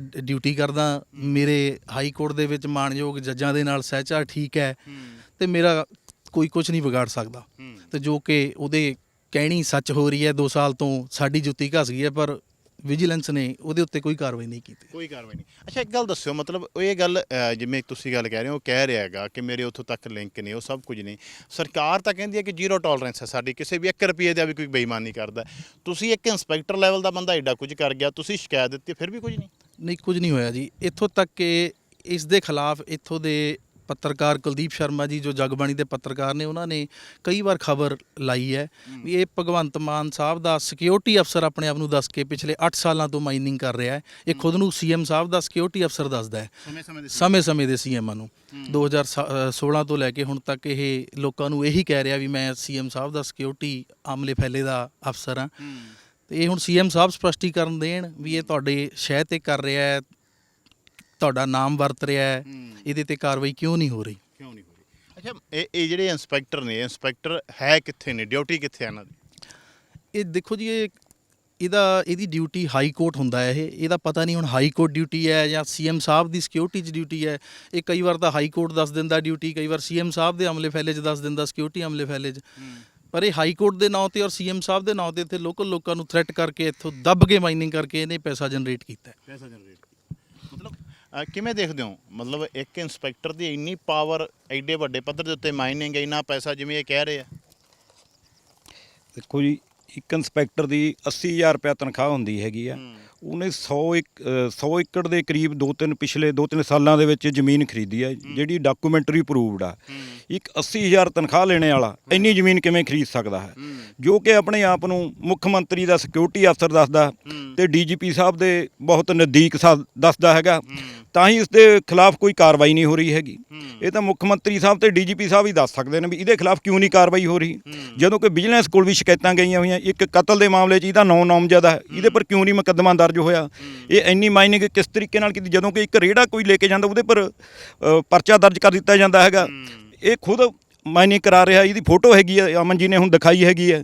ਡਿਊਟੀ ਕਰਦਾ। ਮੇਰੇ ਹਾਈ ਕੋਰਟ ਦੇ ਵਿੱਚ ਮਾਣਯੋਗ ਜੱਜਾਂ ਦੇ ਨਾਲ ਸਹਿਚਾਰ ਠੀਕ ਹੂੰ। ਤੇ ਮੇਰਾ ਕੋਈ ਕੁਝ ਨਹੀਂ ਵਿਗਾੜ ਸਕਦਾ। ਤੇ ਜੋ ਕਿ ਉਹਦੇ ਕਹਿਣੀ ਸੱਚ ਹੋ ਰਹੀ ਹੈ 2 ਸਾਲ ਤੋਂ ਸਾਡੀ ਜੁੱਤੀ ਘਸ ਗਈ ਹੈ ਪਰ ਵਿਜੀਲੈਂਸ ਨੇ ਉਹਦੇ ਉੱਤੇ ਕੋਈ ਕਾਰਵਾਈ ਨਹੀਂ ਕੀਤੀ। ਕੋਈ ਕਾਰਵਾਈ ਨਹੀਂ। ਅੱਛਾ ਇੱਕ ਗੱਲ ਦੱਸਿਓ ਮਤਲਬ ਉਹ ਇਹ ਗੱਲ ਅ, ਜਿਵੇਂ ਤੁਸੀਂ ਗੱਲ ਕਹਿ ਰਹੇ ਹੋ ਉਹ ਕਹਿ ਰਿਹਾ ਹੈਗਾ ਕਿ ਮੇਰੇ ਉੱਥੋਂ ਤੱਕ ਲਿੰਕ ਨੇ ਉਹ ਸਭ ਕੁਝ ਨੇ। ਸਰਕਾਰ ਤਾਂ ਕਹਿੰਦੀ ਹੈ ਕਿ ਜ਼ੀਰੋ ਟੋਲਰੈਂਸ ਹੈ ਸਾਡੀ ਕਿਸੇ ਵੀ 1 ਰੁਪਏ ਦਾ ਵੀ ਕੋਈ ਬੇਈਮਾਨੀ ਕਰਦਾ ਤੁਸੀਂ ਇੱਕ ਇੰਸਪੈਕਟਰ ਲੈਵਲ ਦਾ ਬੰਦਾ ਐਡਾ ਕੁਝ ਕਰ ਗਿਆ ਤੁਸੀਂ ਸ਼ਿਕਾਇਤ ਦਿੱਤੀ ਫਿਰ ਵੀ ਕੁਝ ਨਹੀਂ? ਨਹੀਂ ਕੁਝ ਨਹੀਂ ਹੋਇਆ ਜੀ। ਇੱਥੋਂ ਤੱਕ ਕਿ ਇਸ ਦੇ ਖਿਲਾਫ ਇੱਥੋਂ ਦੇ ਪੱਤਰਕਾਰ ਕੁਲਦੀਪ ਸ਼ਰਮਾ ਜੀ ਜੋ ਜਗਬਾਣੀ ਦੇ ਪੱਤਰਕਾਰ ਨੇ ਉਹਨਾਂ ਨੇ ਕਈ ਵਾਰ ਖਬਰ ਲਾਈ ਹੈ ਵੀ ਇਹ ਭਗਵੰਤ ਮਾਨ ਸਾਹਿਬ ਦਾ ਸਿਕਿਉਰਿਟੀ ਅਫਸਰ ਆਪਣੇ ਆਪ ਨੂੰ ਦੱਸ ਕੇ ਪਿਛਲੇ 8 ਸਾਲਾਂ ਤੋਂ ਮਾਈਨਿੰਗ ਕਰ ਰਿਹਾ ਹੈ। ਇਹ ਖੁਦ ਨੂੰ ਸੀਐਮ ਸਾਹਿਬ ਦਾ ਸਿਕਿਉਰਿਟੀ ਅਫਸਰ ਦੱਸਦਾ ਹੈ। ਸਮੇਂ ਸਮੇਂ ਦੇ ਸਮੇਂ-ਸਮੇਂ ਦੇ ਸੀਐਮਾਂ ਨੂੰ। 2016 ਤੋਂ ਲੈ ਕੇ ਹੁਣ ਤੱਕ ਇਹ ਲੋਕਾਂ ਨੂੰ ਇਹੀ ਕਹਿ ਰਿਹਾ ਵੀ ਮੈਂ ਸੀਐਮ ਸਾਹਿਬ ਦਾ ਸਿਕਿਉਰਿਟੀ ਆਮਲੇ ਫੈਲੇ ਦਾ ਅਫਸਰ ਹਾਂ। ਤੇ ਇਹ ਹੁਣ ਸੀਐਮ ਸਾਹਿਬ ਸਪਸ਼ਟੀਕਰਨ ਦੇਣ ਵੀ ਇਹ ਤੁਹਾਡੇ ਸ਼ਹਿ ਤੇ ਕਰ ਰਿਹਾ ਹੈ ਤੁਹਾਡਾ ਨਾਮ ਵਰਤ ਰਿਹਾ ਹੈ ਇਹਦੇ ਤੇ ਕਾਰਵਾਈ ਕਿਉਂ ਨਹੀਂ ਹੋ ਰਹੀ? ਕਿਉਂ ਨਹੀਂ ਹੋ ਰਹੀ? ਅੱਛਾ ਇਹ ਇਹ ਜਿਹੜੇ ਇੰਸਪੈਕਟਰ ਨੇ ਇੰਸਪੈਕਟਰ ਹੈ ਕਿੱਥੇ ਨੇ? ਡਿਊਟੀ ਕਿੱਥੇ ਇਹਨਾਂ ਦੀ? ਇਹ ਦੇਖੋ ਜੀ ਇਹ ਇਹਦਾ ਇਹਦੀ ਡਿਊਟੀ ਹਾਈ ਕੋਰਟ ਹੁੰਦਾ ਹੈ ਇਹ। ਇਹਦਾ ਪਤਾ ਨਹੀਂ ਹੁਣ ਹਾਈ ਕੋਰਟ ਡਿਊਟੀ ਹੈ ਜਾਂ ਸੀਐਮ ਸਾਹਿਬ ਦੀ ਸਿਕਿਉਰਿਟੀ 'ਚ ਡਿਊਟੀ ਹੈ। ਇਹ ਕਈ ਵਾਰ ਤਾਂ ਹਾਈ ਕੋਰਟ ਦੱਸ ਦਿੰਦਾ ਡਿਊਟੀ ਕਈ ਵਾਰ ਸੀਐਮ ਸਾਹਿਬ ਦੇ ਅਮਲੇ ਫੈਲੇ 'ਚ ਦੱਸ ਦਿੰਦਾ ਸਿਕਿਉਰਿਟੀ ਅਮਲੇ ਫੈਲੇ 'ਚ। ਪਰ ਇਹ ਹਾਈ ਕੋਰਟ ਦੇ ਨਾਂ ਤੇ ਔਰ ਸੀਐਮ ਸਾਹਿਬ ਦੇ ਨਾਂ ਤੇ ਇੱਥੇ ਲੋਕਲ ਲੋਕਾਂ ਨੂੰ ਥ੍ਰੈਟ ਕਰਕੇ ਇੱਥੋਂ ਦੱਬ ਕੇ ਮਾਈਨਿੰਗ ਕਰਕੇ ਇਹਨੇ ਪੈਸਾ ਜਨਰੇਟ ਕੀਤਾ ਹੈ। ਪੈਸਾ ਜਨਰੇਟ ਕਿਵੇਂ ਦੇਖਦੇ ਹੋ? ਮਤਲਬ ਇੱਕ ਇੰਸਪੈਕਟਰ ਦੀ ਇੰਨੀ ਪਾਵਰ ਐਡੇ ਵੱਡੇ ਪੱਧਰ ਦੇ ਉੱਤੇ ਮਾਈਨਿੰਗ ਇੰਨਾ ਪੈਸਾ ਜਿਵੇਂ ਇਹ ਕਹਿ ਰਹੇ ਆ। ਦੇਖੋ ਜੀ ਇੱਕ ਇੰਸਪੈਕਟਰ ਦੀ 80000 ਰੁਪਏ ਤਨਖਾਹ ਹੁੰਦੀ ਹੈਗੀ ਆ। ਉਹਨੇ 100 ਇੱਕ ਅ, 100 ਏਕੜ ਦੇ ਕਰੀਬ ਦੋ ਤਿੰਨ ਪਿਛਲੇ ਦੋ ਤਿੰਨ ਸਾਲਾਂ ਦੇ ਵਿੱਚ ਜ਼ਮੀਨ ਖਰੀਦੀ ਹੈ। ਜਿਹੜੀ ਡਾਕੂਮੈਂਟਰੀ ਪ੍ਰੂਵਡ ਆ। ਇੱਕ 80000 ਤਨਖਾਹ ਲੈਣੇ ਵਾਲਾ ਇੰਨੀ ਜ਼ਮੀਨ ਕਿਵੇਂ ਖਰੀਦ ਸਕਦਾ ਹੈ? ਜੋ ਕਿ ਆਪਣੇ ਆਪ ਨੂੰ ਮੁੱਖ ਮੰਤਰੀ ਦਾ ਸਿਕਿਉਰਿਟੀ ਅਫਸਰ ਦੱਸਦਾ ਤੇ ਡੀਜੀਪੀ ਸਾਹਿਬ ਦੇ ਬਹੁਤ ਨਜ਼ਦੀਕ ਸਾ- ਦੱਸਦਾ ਹੈਗਾ। ਤਾਂ ਹੀ ਇਸ ਦੇ ਖਿਲਾਫ ਕੋਈ ਕਾਰਵਾਈ ਨਹੀਂ ਹੋ ਰਹੀ ਹੈਗੀ। ਇਹ ਤਾਂ ਮੁੱਖ ਮੰਤਰੀ ਸਾਹਿਬ ਤੇ ਡੀਜੀਪੀ ਸਾਹਿਬ ਹੀ ਦੱਸ ਸਕਦੇ ਨੇ ਵੀ ਇਹਦੇ ਖਿਲਾਫ ਕਿਉਂ ਨਹੀਂ ਕਾਰਵਾਈ ਹੋ ਰਹੀ। ਜਦੋਂ ਕਿ ਵਿਜੀਲੈਂਸ ਕੋਲ ਵੀ ਸ਼ਿਕਾਇਤਾਂ ਗਈਆਂ ਹੋਈਆਂ ਇੱਕ ਕਤਲ ਦੇ ਮਾਮਲੇ 'ਚ ਇਹਦਾ ਨੌ ਨਾਮਜ਼ਦ ਹੈ। ਇਹਦੇ ਪਰ ਕਿਉਂ ਨਹੀਂ ਮੁਕੱਦਮਾ ਦਰਜ ਹੋਇਆ? ਇਹ ਇੰਨੀ ਮਾਈਨਿੰਗ ਕਿਸ ਤਰੀਕੇ ਨਾਲ ਕੀਤੀ? ਜਦੋਂ ਕਿ ਇੱਕ ਰੇੜਾ ਕੋਈ ਲੈ ਕੇ ਜਾਂਦਾ ਉਹਦੇ ਪਰ ਪਰਚਾ ਦਰਜ ਕਰ ਦਿੱਤਾ ਜਾਂਦਾ ਹੈਗਾ। ਇਹ ਖੁਦ ਮਾਈਨਿੰਗ ਕਰਾ ਰਿਹਾ ਇਹਦੀ ਫੋਟੋ ਹੈਗੀ ਹੈ ਅਮਨ ਜੀ ਨੇ ਹੁਣ ਦਿਖਾਈ ਹੈਗੀ ਹੈ।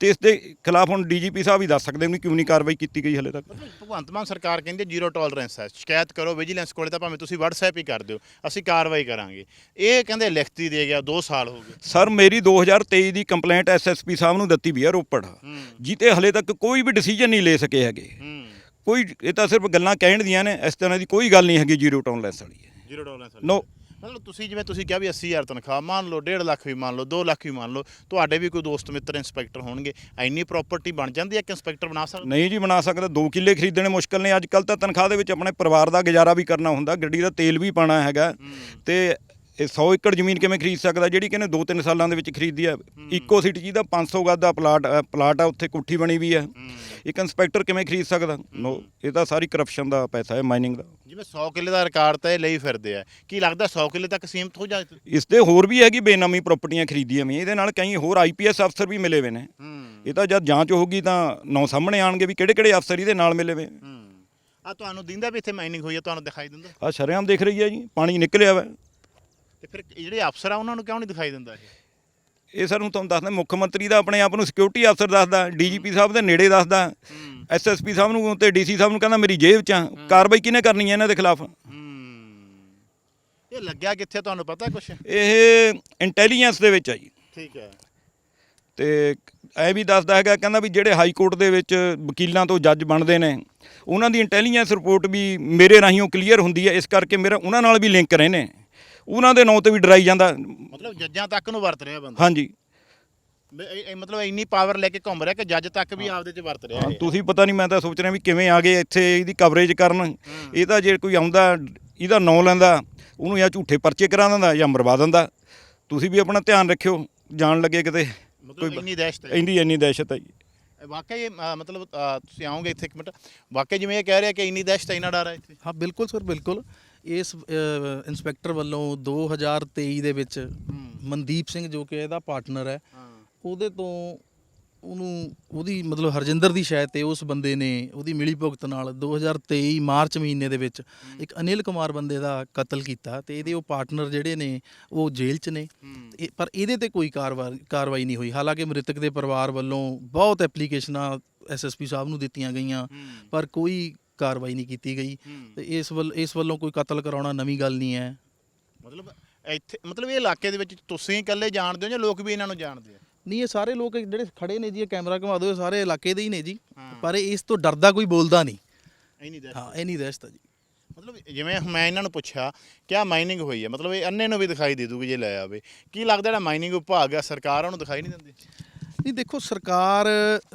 ਤੇ ਇਸ ਦੇ ਖਿਲਾਫ ਹੁਣ ਡੀਜੀਪੀ ਸਾਹਿਬ ਹੀ ਦੱਸ ਸਕਦੇ ਨੇ ਕਿਉਂ ਨਹੀਂ ਕਾਰਵਾਈ ਕੀਤੀ ਗਈ ਹਲੇ ਤੱਕ। ਭਗਵੰਤ ਮਾਨ ਸਰਕਾਰ ਕਹਿੰਦੀ ਜ਼ੀਰੋ ਟੋਲਰੈਂਸ ਹੈ। ਸ਼ਿਕਾਇਤ ਕਰੋ ਵਿਜੀਲੈਂਸ ਕੋਲੇ ਤਾਂ ਭਾਵੇਂ ਤੁਸੀਂ WhatsApp ਹੀ ਕਰ ਦਿਓ। ਅਸੀਂ ਕਾਰਵਾਈ ਕਰਾਂਗੇ। ਇਹ ਕਹਿੰਦੇ ਲਿਖਤੀ ਦੇ ਗਿਆ 2 ਸਾਲ ਹੋ ਗਏ। ਸਰ ਮੇਰੀ 2023 ਦੀ ਕੰਪਲੇਂਟ ਐਸਐਸਪੀ ਸਾਹਿਬ ਨੂੰ ਦਿੱਤੀ ਵੀ ਹੈ ਰੋਪੜ। ਜਿੱਤੇ ਹਲੇ ਤੱਕ ਕੋਈ ਵੀ ਡਿਸੀਜਨ ਨਹੀਂ ਲੈ ਸਕੇ ਹੈਗੇ। ਕੋਈ ਇਹ ਤਾਂ ਸਿਰਫ ਗੱਲਾਂ ਕਹਿਣ ਦੀਆਂ ਨੇ ਇਸ ਤਰ੍ਹਾਂ ਦੀ ਕੋਈ ਗੱਲ ਨਹੀਂ ਹੈਗੀ ਜ਼ੀਰੋ ਟੋਲਰੈਂਸ ਵਾਲੀ। ਜ਼ੀਰੋ ਟੋਲਰੈਂਸ ਨੋ ਮਤਲਬ ਤੁਸੀਂ ਜਿਵੇਂ ਤੁਸੀਂ ਕਿਹਾ ਵੀ 80000 ਤਨਖਾਹ ਮੰਨ ਲਓ 1.5 ਲੱਖ ਵੀ ਮੰਨ ਲਓ 2 ਲੱਖ ਵੀ ਮੰਨ ਲਓ ਤੁਹਾਡੇ ਵੀ ਕੋਈ ਦੋਸਤ ਮਿੱਤਰ ਇੰਸਪੈਕਟਰ ਹੋਣਗੇ। ਇੰਨੀ ਪ੍ਰਾਪਰਟੀ ਬਣ ਜਾਂਦੀ ਹੈ ਕਿ ਇੰਸਪੈਕਟਰ ਬਣਾ ਸਕਦਾ? ਨਹੀਂ ਜੀ ਬਣਾ ਸਕਦਾ। 2 ਕਿੱਲੇ ਖਰੀਦਣੇ ਮੁਸ਼ਕਲ ਨੇ। ਅੱਜ ਕੱਲ ਤਾਂ ਤਨਖਾਹ ਦੇ ਵਿੱਚ ਆਪਣੇ ਪਰਿਵਾਰ ਦਾ ਗੁਜ਼ਾਰਾ ਵੀ ਕਰਨਾ ਹੁੰਦਾ। ਗੱਡੀ ਦਾ ਤੇਲ ਵੀ ਪਾਣਾ ਹੈਗਾ। ਤੇ ਇਹ 100 ਏਕੜ ਜ਼ਮੀਨ ਕਿਵੇਂ ਖਰੀਦ ਸਕਦਾ ਜਿਹੜੀ ਕਿ ਇਹਨੇ 2-3 ਸਾਲਾਂ ਦੇ ਵਿੱਚ ਖਰੀਦੀ ਆ। ਇਕੋ ਸਿਟੀ ਜੀ ਦਾ 500 ਗੱਜ ਦਾ ਪਲਾਟ ਪਲਾਟ ਆ ਉੱਥੇ ਕੋਠੀ ਬਣੀ ਵੀ ਆ। ਇੱਕ ਇੰਸਪੈਕਟਰ ਕਿਵੇਂ ਖਰੀਦ ਸਕਦਾ? ਨੋ ਇਹ ਤਾਂ ਸਾਰੀ ਕਰਪਸ਼ਨ ਦਾ ਪੈਸਾ ਹੈ ਮਾਈਨਿੰਗ ਦਾ। ਜਿਵੇਂ 100 ਕਿੱਲੇ ਦਾ ਰਿਕਾਰਡ ਤਾਂ ਇਹ ਲਈ ਫਿਰਦੇ ਆ। ਕੀ ਲੱਗਦਾ 100 ਕਿੱਲੇ ਤੱਕ ਸੀਮਤ ਹੋ ਜਾਏ? ਇਸ ਦੇ ਹੋਰ ਵੀ ਹੈਗੀ ਬੇਨਾਮੀ ਪ੍ਰਾਪਰਟੀਆਂ ਖਰੀਦੀਆਂ ਵੀ ਇਹਦੇ ਨਾਲ ਕਈ ਹੋਰ ਆਈਪੀਐਸ ਅਫਸਰ ਵੀ ਮਿਲੇ ਹੋਏ ਨੇ। ਹੂੰ। ਇਹ ਤਾਂ ਜਦ ਜਾਂਚ ਹੋਊਗੀ ਤਾਂ ਨੌ ਸਾਹਮਣੇ ਆਣਗੇ ਵੀ ਕਿਹੜੇ ਕਿਹੜੇ ਅਫਸਰ ਇਹਦੇ ਨਾਲ ਮਿਲੇ ਹੋਏ। ਹੂੰ। ਆ ਤੁਹਾਨੂੰ ਦਿੰਦਾ ਵੀ ਇੱਥੇ ਮਾਈਨਿੰਗ ਹੋਈ ਹੈ ਤੁਹਾਨੂੰ ਦਿਖਾਈ ਦਿੰਦਾ? ਆ ਸ਼ਰੇਆਮ ਦੇਖ ਰਹੀ ਹੈ ਜੀ ਪਾਣੀ ਨਿਕਲਿਆ ਵਾ। ਤੇ ਫਿਰ ਜਿਹੜੇ ਅਫਸਰ ਆ ਉਹਨਾਂ ਨੂੰ ਕਿਉਂ ਨਹੀਂ ਦਿਖਾਈ ਦਿੰਦਾ ਇਹ? ਇਹ ਸਰ ਨੂੰ ਤੁਹਾਨੂੰ ਦੱਸਦਾ ਮੁੱਖ ਮੰਤਰੀ ਦਾ ਆਪਣੇ ਆਪ ਨੂੰ ਸਿਕਿਉਰਿਟੀ ਅਫਸਰ ਦੱਸਦਾ ਡੀਜੀਪੀ ਸਾਹਿਬ ਦੇ ਨੇੜੇ ਦੱਸਦਾ ਐਸਐਸਪੀ ਸਾਹਿਬ ਨੂੰ ਤੇ ਡੀਸੀ ਸਾਹਿਬ ਨੂੰ ਕਹਿੰਦਾ ਮੇਰੀ ਜੇਬ 'ਚ ਆ ਕਾਰਵਾਈ ਕਿਹਨੇ ਕਰਨੀ ਹੈ ਇਹਨਾਂ ਦੇ ਖਿਲਾਫ? ਇਹ ਲੱਗਿਆ ਕਿੱਥੇ ਤੁਹਾਨੂੰ ਪਤਾ ਕੁਛ? ਇਹ ਇੰਟੈਲੀਜੈਂਸ ਦੇ ਵਿੱਚ ਆ ਜੀ। ਠੀਕ ਹੈ। ਤੇ ਐ ਵੀ ਦੱਸਦਾ ਹੈਗਾ ਕਹਿੰਦਾ ਵੀ ਜਿਹੜੇ ਹਾਈ ਕੋਰਟ ਦੇ ਵਿੱਚ ਵਕੀਲਾਂ ਤੋਂ ਜੱਜ ਬਣਦੇ ਨੇ ਉਹਨਾਂ ਦੀ ਇੰਟੈਲੀਜੈਂਸ ਰਿਪੋਰਟ ਵੀ ਮੇਰੇ ਰਾਹੀਂ ਕਲੀਅਰ ਹੁੰਦੀ ਹੈ ਇਸ ਕਰਕੇ ਮੇਰਾ ਉਹਨਾਂ ਨਾਲ ਵੀ ਲਿੰਕ ਰਹੇ ਨੇ। ਉਹਨਾਂ ਦੇ ਨਾਂ ਤੇ ਵੀ ਡਰਾਈ ਜਾਂਦਾ। ਮਤਲਬ ਜੱਜਾਂ ਤੱਕ ਨੂੰ ਵਰਤ ਰਿਹਾ ਬੰਦਾ। ਹਾਂਜੀ। ਇਹ- ਇਹ ਮਤਲਬ ਇੰਨੀ ਪਾਵਰ ਲੈ ਕੇ ਘੁੰਮ ਰਿਹਾ ਕਿ ਜੱਜ ਤੱਕ ਵੀ ਆਪਦੇ 'ਚ ਵਰਤ ਰਿਹਾ ਹਾਂ, ਇਹ। ਤੁਸੀਂ ਪਤਾ ਨਹੀਂ ਮੈਂ ਤਾਂ ਸੋਚ ਰਿਹਾ ਵੀ ਕਿਵੇਂ ਆ ਗਏ ਇੱਥੇ ਇਹਦੀ ਕਵਰੇਜ ਕਰਨ। ਇਹ ਤਾਂ ਜੇ ਕੋਈ ਆਉਂਦਾ ਇਹਦਾ ਨਾਂ ਲੈਂਦਾ ਉਹਨੂੰ ਜਾਂ ਝੂਠੇ ਪਰਚੇ ਕਰਾ ਦਿੰਦਾ ਜਾਂ ਮਰਵਾ ਦਿੰਦਾ। ਤੁਸੀਂ ਵੀ ਆਪਣਾ ਧਿਆਨ ਰੱਖਿਓ ਜਾਣ ਲੱਗੇ ਕਿਤੇ। ਮਤਲਬ ਇੰਨੀ ਦਹਿਸ਼ਤ ਹੈ। ਇੰਨੀ ਇੰਨੀ ਦਹਿਸ਼ਤ ਹੈ ਜੀ। ਇਹ ਵਾਕਈ ਇਹ, ਅ, ਮਤਲਬ ਅ, ਤੁਸੀਂ ਆਓਗੇ ਇੱਥੇ ਇੱਕ ਮਿੰਟ। ਵਾਕਈ ਜਿਵੇਂ ਇਹ ਕਹਿ ਰਿਹਾ ਕਿ ਇੰਨੀ ਦਹਿਸ਼ਤ ਹੈ, ਇੰਨਾ ਡਰ ਹੈ ਇੱਥੇ। ਹਾਂ ਬਿਲਕੁਲ ਸਰ ਬਿਲਕੁਲ। ਇਸ ਅ, ਇੰਸਪੈਕਟਰ ਵੱਲੋਂ 2023 ਦੇ ਵਿੱਚ ਮਨਦੀਪ ਸਿੰਘ ਜੋ ਕਿ ਇਹਦਾ ਪਾਰਟਨਰ ਹੈ ਉਹਦੇ ਤੋਂ ਉਹਨੂੰ ਉਹਦੀ ਮਤਲਬ ਹਰਜਿੰਦਰ ਦੀ ਸ਼ਾਇਦ ਤੇ ਉਸ ਬੰਦੇ ਨੇ ਉਹਦੀ ਮਿਲੀ ਭੁਗਤ ਨਾਲ 2023 ਮਾਰਚ ਮਹੀਨੇ ਦੇ ਵਿੱਚ ਇੱਕ ਅਨਿਲ ਕੁਮਾਰ ਬੰਦੇ ਦਾ ਕਤਲ ਕੀਤਾ ਤੇ ਇਹਦੇ ਉਹ ਪਾਰਟਨਰ ਜਿਹੜੇ ਨੇ ਉਹ ਜੇਲ੍ਹ 'ਚ ਨੇ। ਇਹ- ਪਰ ਇਹਦੇ ਤੇ ਕੋਈ ਕਾਰਵਾਈ ਕਾਰਵਾਈ ਨਹੀਂ ਹੋਈ। ਹਾਲਾਂਕਿ ਮ੍ਰਿਤਕ ਦੇ ਪਰਿਵਾਰ ਵੱਲੋਂ ਬਹੁਤ ਐਪਲੀਕੇਸ਼ਨਾਂ ਐਸਐਸਪੀ ਸਾਹਿਬ ਨੂੰ ਦਿੱਤੀਆਂ ਗਈਆਂ। ਪਰ ਕੋਈ ਕਾਰਵਾਈ ਨਹੀਂ ਕੀਤੀ ਗਈ। ਤੇ ਇਸ ਵੱਲ ਇਸ ਵੱਲੋਂ ਕੋਈ ਕਤਲ ਕਰਾਉਣਾ ਨਵੀਂ ਗੱਲ ਨਹੀਂ ਹੈ। ਮਤਲਬ ਇੱਥੇ ਮਤਲਬ ਇਹ ਇਲਾਕੇ ਦੇ ਵਿੱਚ ਤੁਸੀਂ ਇਕੱਲੇ ਜਾਣਦੇ ਹੋ ਜਾਂ ਲੋਕ ਵੀ ਇਹਨਾਂ ਨੂੰ ਜਾਣਦੇ ਆ? ਨਹੀਂ ਇਹ ਸਾਰੇ ਲੋਕ ਜਿਹੜੇ ਖੜੇ ਨੇ ਜੀ ਇਹ ਕੈਮਰਾ ਘੁਮਾ ਦਿਓ ਇਹ ਸਾਰੇ ਇਲਾਕੇ ਦੇ ਹੀ ਨੇ ਜੀ। ਪਰ ਇਹ ਇਸ ਤੋਂ ਡਰਦਾ ਕੋਈ ਬੋਲਦਾ ਨਹੀਂ। ਇੰਨੀ ਦਹਿਸ਼ਤ ਹਾਂ ਇਹ ਨਹੀਂ ਦਹਿਸ਼ਤ ਜੀ। ਮਤਲਬ ਜਿਵੇਂ ਮੈਂ ਇਹਨਾਂ ਨੂੰ ਪੁੱਛਿਆ ਕਿਆ ਮਾਈਨਿੰਗ ਹੋਈ ਹੈ? ਮਤਲਬ ਇਹ ਅੰਨੇ ਨੂੰ ਵੀ ਦਿਖਾਈ ਦੇ ਦੂਗੀ ਜੇ ਲੈ ਆਵੇ। ਕੀ ਲੱਗਦਾ ਜਿਹੜਾ ਮਾਈਨਿੰਗ ਵਿਭਾਗ ਆ ਸਰਕਾਰ ਉਹਨੂੰ ਦਿਖਾਈ ਨਹੀਂ ਦਿੰਦੀ? ਨਹੀਂ ਦੇਖੋ ਸਰਕਾਰ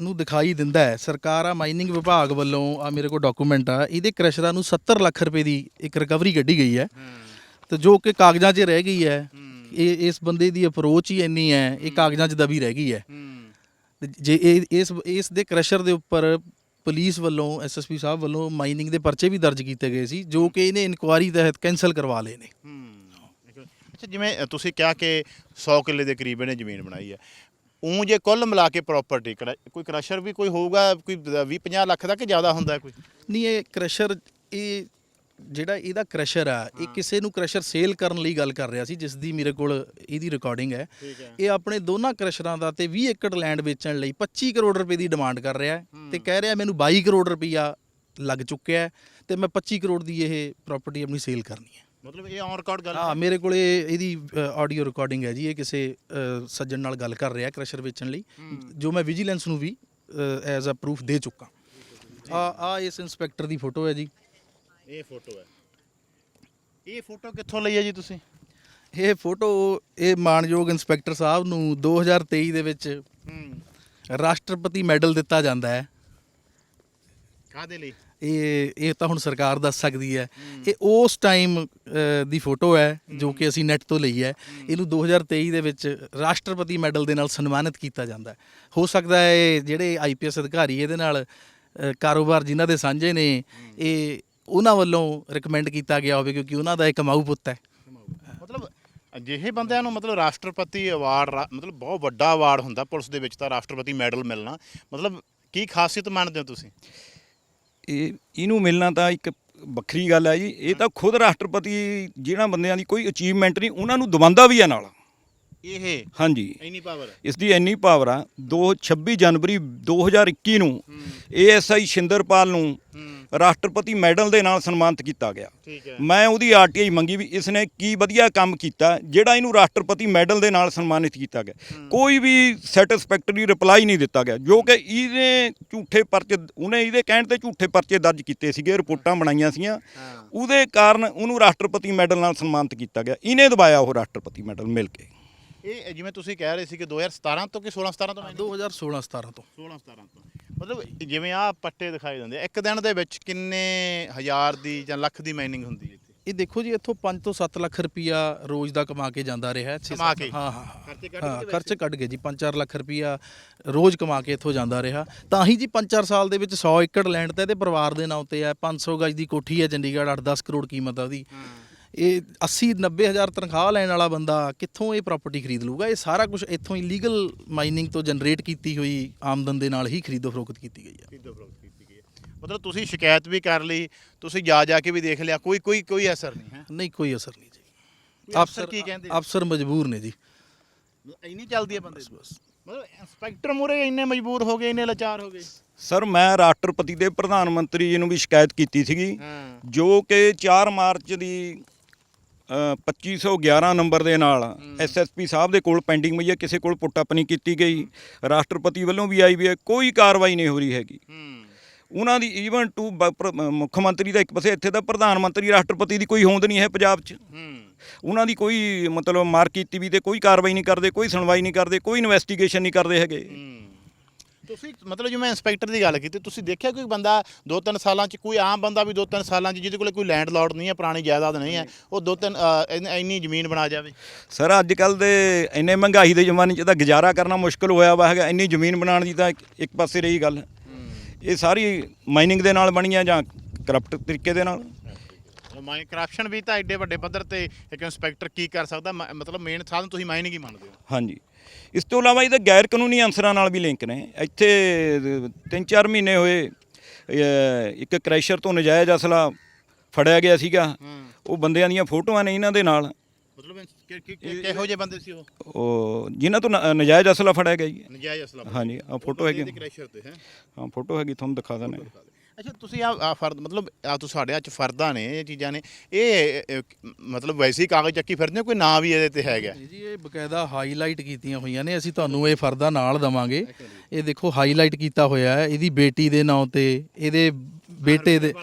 ਨੂੰ ਦਿਖਾਈ ਦਿੰਦਾ ਹੈ। ਸਰਕਾਰ ਆ ਮਾਈਨਿੰਗ ਵਿਭਾਗ ਵੱਲੋਂ ਆ ਮੇਰੇ ਕੋਲ ਡਾਕੂਮੈਂਟ ਆ। ਇਹਦੇ ਕ੍ਰੈਸ਼ਰਾਂ ਨੂੰ 70 ਲੱਖ ਰੁਪਏ ਦੀ ਇੱਕ ਰਿਕਵਰੀ ਕੱਢੀ ਗਈ ਹੈ। ਤੇ ਜੋ ਕਿ ਕਾਗਜ਼ਾਂ 'ਚ ਰਹਿ ਗਈ ਹੈ। ਇਹ ਇਸ ਬੰਦੇ ਦੀ ਅਪਰੋਚ ਹੀ ਇੰਨੀ ਹੈ ਇਹ ਕਾਗਜ਼ਾਂ 'ਚ ਦਬੀ ਰਹਿ ਗਈ ਹੈ। ਜੇ ਇਹ ਇਸ ਇਸ ਦੇ ਕ੍ਰਸ਼ਰ ਦੇ ਉੱਪਰ ਪੁਲਿਸ ਵੱਲੋਂ ਐਸਐਸਪੀ ਸਾਹਿਬ ਵੱਲੋਂ ਮਾਈਨਿੰਗ ਦੇ ਪਰਚੇ ਵੀ ਦਰਜ ਕੀਤੇ ਗਏ ਸੀ ਜੋ ਕਿ ਇਹਨੇ ਇਨਕੁਆਰੀ ਤਹਿਤ ਕੈਨਸਲ ਕਰਵਾ ਲਏ ਨੇ। ਅੱਛਾ ਜਿਵੇਂ ਤੁਸੀਂ ਕਿਹਾ ਕਿ 100 ਕਿੱਲੇ ਦੇ ਕਰੀਬ ਇਹਨੇ ਜ਼ਮੀਨ ਬਣਾਈ ਹੈ। ਉਂ ਜੇ ਕੁੱਲ ਮਿਲਾ ਕੇ ਪ੍ਰਾਪਰਟੀ ਕੋਈ ਕ੍ਰਸ਼ਰ ਵੀ ਕੋਈ ਹੋਊਗਾ ਕੋਈ 20 50 ਲੱਖ ਦਾ ਕਿ ਜ਼ਿਆਦਾ ਹੁੰਦਾ ਕੋਈ? ਨਹੀਂ ਇਹ ਕ੍ਰਸ਼ਰ ਇਹ ਜਿਹੜਾ ਇਹਦਾ ਕ੍ਰਸ਼ਰ ਆ ਇਹ ਕਿਸੇ ਨੂੰ ਕ੍ਰਸ਼ਰ ਸੇਲ ਕਰਨ ਲਈ ਗੱਲ ਕਰ ਰਿਹਾ ਸੀ ਜਿਸ ਦੀ ਮੇਰੇ ਕੋਲ ਇਹਦੀ ਰਿਕਾਰਡਿੰਗ ਹੈ। ਇਹ ਆਪਣੇ ਦੋਨਾਂ ਕ੍ਰਸ਼ਰਾਂ ਦਾ ਤੇ 20 ਏਕੜ ਲੈਂਡ ਵੇਚਣ ਲਈ 25 ਕਰੋੜ ਰੁਪਏ ਦੀ ਡਿਮਾਂਡ ਕਰ ਰਿਹਾ ਤੇ ਕਹਿ ਰਿਹਾ ਮੈਨੂੰ 22 ਕਰੋੜ ਰੁਪਈਆ ਲੱਗ ਚੁੱਕਿਆ ਤੇ ਮੈਂ 25 ਕਰੋੜ ਦੀ ਇਹ ਪ੍ਰਾਪਰਟੀ ਆਪਣੀ ਸੇਲ ਕਰਨੀ ਹੈ। ਮਤਲਬ ਇਹ ਔਨ ਰਿਕਾਰਡ ਗੱਲ ਹਾਂ ਮੇਰੇ ਕੋਲੇ ਇਹਦੀ ਆਡੀਓ ਰਿਕਾਰਡਿੰਗ ਹੈ ਜੀ ਇਹ ਕਿਸੇ ਸੱਜਣ ਨਾਲ ਗੱਲ ਕਰ ਰਿਹਾ ਕ੍ਰਸ਼ਰ ਵੇਚਣ ਲਈ। ਜੋ ਮੈਂ ਵਿਜੀਲੈਂਸ ਨੂੰ ਵੀ ਐਜ਼ ਅ ਪ੍ਰੂਫ ਦੇ ਚੁੱਕਾ। ਆ ਆ ਇਸ ਇੰਸਪੈਕਟਰ ਦੀ ਫੋਟੋ ਹੈ ਜੀ। ਇਹ ਫੋਟੋ ਹੈ। ਇਹ ਫੋਟੋ ਕਿੱਥੋਂ ਲਈ ਹੈ ਜੀ ਤੁਸੀਂ? ਇਹ ਫੋਟੋ ਇਹ ਮਾਨਯੋਗ ਇੰਸਪੈਕਟਰ ਸਾਹਿਬ ਨੂੰ 2023 ਦੇ ਵਿੱਚ ਰਾਸ਼ਟਰਪਤੀ ਮੈਡਲ ਦਿੱਤਾ ਜਾਂਦਾ ਹੈ। ਕਾਦੇ ਲਈ? ਇਹ ਇਹ ਤਾਂ ਹੁਣ ਸਰਕਾਰ ਦੱਸ ਸਕਦੀ ਹੈ। ਇਹ ਉਸ ਟਾਈਮ ਦੀ ਫੋਟੋ ਹੈ, ਜੋ ਕਿ ਅਸੀਂ ਨੈਟ ਤੋਂ ਲਈ ਹੈ। ਇਹਨੂੰ 2023 ਦੇ ਵਿੱਚ ਰਾਸ਼ਟਰਪਤੀ ਮੈਡਲ ਦੇ ਨਾਲ ਸਨਮਾਨਿਤ ਕੀਤਾ ਜਾਂਦਾ ਹੈ। ਹੋ ਸਕਦਾ ਹੈ ਇਹ ਜਿਹੜੇ ਆਈਪੀਐਸ ਅਧਿਕਾਰੀ ਇਹਦੇ ਨਾਲ ਕਾਰੋਬਾਰ ਜਿਨ੍ਹਾਂ ਦੇ ਸਾਂਝੇ ਨੇ, ਇਹ ਉਹਨਾਂ ਵੱਲੋਂ ਰეკਮੈਂਡ ਕੀਤਾ ਗਿਆ ਹੋਵੇ ਕਿਉਂਕਿ ਉਹਨਾਂ ਦਾ ਇੱਕ ਮਾਊ ਪੁੱਤ ਹੈ। ਮਤਲਬ ਅਜਿਹੇ ਬੰਦਿਆਂ ਨੂੰ ਮਤਲਬ ਰਾਸ਼ਟਰਪਤੀ ਅਵਾਰਡ ਮਤਲਬ ਬਹੁਤ ਵੱਡਾ ਅਵਾਰਡ ਹੁੰਦਾ ਪੁਲਿਸ ਦੇ ਵਿੱਚ ਤਾਂ ਰਾਸ਼ਟਰਪਤੀ ਮੈਡਲ ਮਿਲਣਾ। ਮਤਲਬ ਕੀ ਖਾਸੀਅਤ ਮੰਨਦੇ ਹੋ ਤੁਸੀਂ? ਇਹ, ਇਹਨੂੰ ਮਿਲਣਾ ਤਾਂ ਇੱਕ ਵੱਖਰੀ ਗੱਲ ਹੈ ਜੀ। ਇਹ ਤਾਂ ਖੁਦ ਰਾਸ਼ਟਰਪਤੀ ਜਿਹਨਾਂ ਬੰਦਿਆਂ ਦੀ ਕੋਈ ਅਚੀਵਮੈਂਟ ਨਹੀਂ, ਉਹਨਾਂ ਨੂੰ ਦਵਾਉਂਦਾ ਵੀ ਹੈ ਨਾਲ। ਇਹ ਹਾਂਜੀ। ਇੰਨੀ ਪਾਵਰ ਇਸ ਦੀ ਇੰਨੀ ਪਾਵਰ ਆ 2 26 ਜਨਵਰੀ 2021 ਨੂੰ ਏਐਸਆਈ ਸ਼ਿੰਦਰਪਾਲ ਨੂੰ ਰਾਸ਼ਟਰਪਤੀ ਮੈਡਲ ਦੇ ਨਾਲ ਸਨਮਾਨਿਤ ਕੀਤਾ ਗਿਆ। ਮੈਂ ਉਹਦੀ ਆਰਟੀਆਈ ਮੰਗੀ ਵੀ ਇਸਨੇ ਕੀ ਵਧੀਆ ਕੰਮ ਕੀਤਾ ਜਿਹੜਾ ਇਹਨੂੰ ਰਾਸ਼ਟਰਪਤੀ ਮੈਡਲ ਦੇ ਨਾਲ ਸਨਮਾਨਿਤ ਕੀਤਾ ਗਿਆ। ਕੋਈ ਵੀ ਸੈਟੀਸਫੈਕਟਰੀ ਰਿਪਲਾਈ ਨਹੀਂ ਦਿੱਤਾ ਗਿਆ ਜੋ ਕਿ ਇਹਨੇ ਝੂਠੇ ਪਰਚੇ ਉਹਨੇ ਇਹਦੇ ਕਹਿਣ ਤੇ ਝੂਠੇ ਪਰਚੇ ਦਰਜ ਕੀਤੇ ਸੀਗੇ ਰਿਪੋਰਟਾਂ ਬਣਾਈਆਂ ਸੀਗੀਆਂ ਉਹਦੇ ਕਾਰਨ ਉਹਨੂੰ ਰਾਸ਼ਟਰਪਤੀ ਮੈਡਲ ਨਾਲ ਸਨਮਾਨਿਤ ਕੀਤਾ ਗਿਆ। ਇਹਨੇ ਦਬਾਇਆ ਉਹ ਰਾਸ਼ਟਰਪਤੀ ਮੈਡਲ ਮਿਲ ਕੇ। ਇਹ ਜਿਵੇਂ ਤੁਸੀਂ ਕਹਿ ਰਹੇ ਸੀ ਕਿ 2017 ਤੋਂ ਕਿ 16 17 ਤੋਂ 2016 17 ਤੋਂ। 16 17 ਤੋਂ। ਮਤਲਬ ਜਿਵੇਂ ਆ ਪੱਟੇ ਦਿਖਾਈ ਦਿੰਦੇ ਆ, ਇੱਕ ਦਿਨ ਦੇ ਵਿੱਚ ਕਿੰਨੇ ਹਜ਼ਾਰ ਦੀ ਜਾਂ ਲੱਖ ਦੀ ਮਾਈਨਿੰਗ ਹੁੰਦੀ ਹੈ ਇੱਥੇ? ਇਹ ਦੇਖੋ ਜੀ ਇੱਥੋਂ 5 ਤੋਂ 7 ਲੱਖ ਰੁਪਈਆ ਰੋਜ਼ ਦਾ ਕਮਾ ਕੇ ਜਾਂਦਾ ਰਿਹਾ ਹੈ ਛੇ ਕਮਾ ਸੱਤ- ਕੇ? ਹਾਂ ਹਾਂ ਹਾਂ। ਖਰਚੇ ਕੱਢ ਹਾਂ ਕੇ ਖਰਚ ਕੱਢ ਗਏ ਜੀ 5-4 ਲੱਖ ਰੁਪਈਆ ਰੋਜ਼ ਕਮਾ ਕੇ ਇੱਥੋਂ ਜਾਂਦਾ ਰਿਹਾ। ਤਾਂ ਹੀ ਜੀ 5-4 ਸਾਲ ਦੇ ਵਿੱਚ 100 ਏਕੜ ਲੈਂਡ ਤੇ ਇਹਦੇ ਪਰਿਵਾਰ ਦੇ ਨਾਂ ਉੱਤੇ ਹੈ 500 ਗਜ ਦੀ ਕੋਠੀ ਹੈ ਚੰਡੀਗੜ੍ਹ 8-10 ਕਰੋੜ ਕੀਮਤ ਆ ਉਹਦੀ। ਇਹ 80-90 ਹਜ਼ਾਰ ਤਨਖਾਹ ਲੈਣ ਵਾਲਾ ਬੰਦਾ ਕਿੱਥੋਂ ਇਹ ਪ੍ਰਾਪਰਟੀ ਖਰੀਦ ਲੂਗਾ ਇਹ ਸਾਰਾ ਕੁਝ ਇੱਥੋਂ ਇਲੀਗਲ ਮਾਈਨਿੰਗ ਤੋਂ ਜਨਰੇਟ ਕੀਤੀ ਹੋਈ ਆਮਦਨ ਦੇ ਨਾਲ ਹੀ ਖਰੀਦੋ ਫਰੋਖਤ ਕੀਤੀ ਗਈ ਹੈ। ਸਿੱਧੋ ਫਰੋਖਤ ਕੀਤੀ ਗਈ ਹੈ। ਮਤਲਬ ਤੁਸੀਂ ਸ਼ਿਕਾਇਤ ਵੀ ਕਰ ਲਈ ਤੁਸੀਂ ਜਾ ਜਾ ਕੇ ਵੀ ਦੇਖ ਲਿਆ ਕੋਈ ਕੋਈ ਕੋਈ ਅਸਰ ਨਹੀਂ ਹੈ? ਨਹੀਂ ਕੋਈ ਅਸਰ ਨਹੀਂ ਜੀ। ਅਫਸਰ ਕੀ ਕਹਿੰਦੇ? ਅਫਸਰ ਮਜਬੂਰ ਨੇ ਜੀ। ਇੰਨੀ ਚੱਲਦੀ ਹੈ ਬੰਦੇ ਦੀ? ਮਤਲਬ ਇੰਸਪੈਕਟਰ ਮੂਰੇ ਇੰਨੇ ਮਜਬੂਰ ਹੋ ਗਏ ਇੰਨੇ ਲਾਚਾਰ ਹੋ ਗਏ? ਸਰ ਮੈਂ ਰਾਸ਼ਟਰਪਤੀ ਦੇ ਪ੍ਰਧਾਨ ਮੰਤਰੀ ਜੀ ਨੂੰ ਵੀ ਸ਼ਿਕਾਇਤ ਕੀਤੀ ਸੀਗੀ ਜੋ ਕਿ 4 ਮਾਰਚ ਦੀ 2511 ਨੰਬਰ ਦੇ ਨਾਲ ਐਸਐਸਪੀ ਸਾਹਿਬ ਦੇ ਕੋਲ ਪੈਂਡਿੰਗ ਪਈ ਹੈ ਕਿਸੇ ਕੋਲ ਪੁੱਟ ਅਪ ਨਹੀਂ ਕੀਤੀ ਗਈ। ਰਾਸ਼ਟਰਪਤੀ ਵੱਲੋਂ ਵੀ ਆਈ ਵੀ ਹੈ ਕੋਈ ਕਾਰਵਾਈ ਨਹੀਂ ਹੋ ਰਹੀ ਹੈਗੀ। ਉਹਨਾਂ ਦੀ ਈਵਨ ਟੂ ਮੁੱਖ ਮੰਤਰੀ ਦਾ ਇੱਕ ਪਾਸੇ ਇੱਥੇ ਦਾ ਪ੍ਰਧਾਨ ਮੰਤਰੀ ਰਾਸ਼ਟਰਪਤੀ ਦੀ ਕੋਈ ਹੋਂਦ ਨਹੀਂ ਹੈ ਪੰਜਾਬ 'ਚ। ਉਹਨਾਂ ਦੀ ਕੋਈ ਮਤਲਬ ਮਾਰ ਕੀਤੀ ਵੀ ਤੇ ਕੋਈ ਕਾਰਵਾਈ ਨਹੀਂ ਕਰਦੇ ਕੋਈ ਸੁਣਵਾਈ ਨਹੀਂ ਕਰਦੇ ਕੋਈ ਇਨਵੈਸਟੀਗੇਸ਼ਨ ਨਹੀਂ ਕਰਦੇ ਹੈਗੇ। ਤੁਸੀਂ ਮਤਲਬ ਜਿਵੇਂ ਇੰਸਪੈਕਟਰ ਦੀ ਗੱਲ ਕੀਤੀ ਤੁਸੀਂ ਦੇਖਿਆ ਕੋਈ ਬੰਦਾ ਦੋ ਤਿੰਨ ਸਾਲਾਂ ਚ ਕੋਈ ਆਮ ਬੰਦਾ ਵੀ ਦੋ ਤਿੰਨ ਸਾਲਾਂ ਚ ਜਿਹਦੇ ਕੋਲੇ ਕੋਈ ਲੈਂਡ ਲਾਰਡ ਨਹੀਂ ਹੈ ਪੁਰਾਣੀ ਜਾਇਦਾਦ ਨਹੀਂ ਹੈ ਉਹ ਦੋ ਤਿੰਨ ਅ, ਇੰਨ- ਇੰਨੀ ਜ਼ਮੀਨ ਬਣਾ ਜਾਵੇ? ਸਰ ਅੱਜ ਕੱਲ ਦੇ ਇੰਨੇ ਮਹਿੰਗਾਈ ਦੇ ਜ਼ਮਾਨੇ 'ਚ ਤਾਂ ਗੁਜ਼ਾਰਾ ਕਰਨਾ ਮੁਸ਼ਕਲ ਹੋਇਆ ਵਾ ਹੈਗਾ ਇੰਨੀ ਜ਼ਮੀਨ ਬਣਾਉਣ ਦੀ ਤਾਂ ਇੱਕ- ਪਾਸੇ ਰਹੀ ਗੱਲ। ਇਹ ਸਾਰੀ ਮਾਈਨਿੰਗ ਦੇ ਨਾਲ ਬਣੀ ਆ ਜਾਂ ਕਰਪਟ ਤਰੀਕੇ ਦੇ ਨਾਲ? ਮਾਈਨ ਕਰਪਸ਼ਨ ਵੀ ਤਾਂ ਐਡੇ ਵੱਡੇ ਪੱਧਰ ਤੇ ਇੱਕ ਇੰਸਪੈਕਟਰ ਕੀ ਕਰ ਸਕਦਾ? ਮਤਲਬ ਮੇਨ ਸਾਧਨ ਤੁਸੀਂ ਮਾਈਨਿੰਗ ਹੀ ਮੰਨਦੇ ਹੋ। ਹਾਂਜੀ। ਇਸ ਤੋਂ ਇਲਾਵਾ ਇਹਦੇ ਗੈਰ ਕਾਨੂੰਨੀ ਅਨਸਰਾਂ ਨਾਲ ਵੀ ਲਿੰਕ ਨੇ। ਇੱਥੇ 3-4 ਮਹੀਨੇ ਹੋਏ ਇੱਕ ਕ੍ਰੈਸ਼ਰ ਤੋਂ ਨਜਾਇਜ਼ ਅਸਲਾ ਫੜਿਆ ਗਿਆ ਸੀਗਾ। ਉਹ ਬੰਦਿਆਂ ਦੀਆਂ ਫੋਟੋਆਂ ਨੇ ਇਹਨਾਂ ਦੇ ਨਾਲ। ਮਤਲਬ ਕਿ- ਕਿ- ਕਿ- ਕਿਹੋ ਜਿਹੇ ਬੰਦੇ ਸੀ ਉਹ? ਉਹ ਜਿਨ੍ਹਾਂ ਤੋਂ ਨਜਾਇਜ਼ ਅਸਲਾ ਫੜਿਆ ਗਿਆ ਜੀ। ਨਜਾਇਜ਼ ਅਸਲਾ ਹਾਂਜੀ ਆ ਫੋਟੋ ਹੈਗੀ ਕ੍ਰੈਸ਼ਰ ਤੇ ਹੈ? ਹਾਂ ਫੋਟੋ ਹੈਗੀ ਤੁਹਾਨੂੰ ਦਿਖਾ ਦਿੰਦੇ ਅੱਛਾ ਤੁਸੀਂ ਆ ਆ ਫਰਦ ਮਤਲਬ ਆ ਤੁਸੀਂ ਸਾਡੇ ਚ ਫਰਦਾਂ ਨੇ ਇਹ ਚੀਜ਼ਾਂ ਨੇ। ਇਹ ਅ, ਅ, ਮਤਲਬ ਵੈਸੇ ਹੀ ਕਾਗਜ਼ ਚੱਕੀ ਫਿਰਦੇ ਹੋ ਕੋਈ ਨਾਂ ਵੀ ਇਹਦੇ ਤੇ ਹੈਗਾ? ਨਹੀਂ ਜੀ ਇਹ ਬਕਾਇਦਾ ਹਾਈਲਾਈਟ ਕੀਤੀਆਂ ਹੋਈਆਂ ਨੇ ਅਸੀਂ ਤੁਹਾਨੂੰ ਇਹ ਫਰਦਾ ਨਾਲ ਦਵਾਂਗੇ। ਇਹ ਦੇਖੋ ਹਾਈਲਾਈਟ ਕੀਤਾ ਹੋਇਆ ਹੈ ਇਹਦੀ ਬੇਟੀ ਦੇ ਨਾਂ ਤੇ ਇਹਦੇ ਬੇਟੇ ਦੇ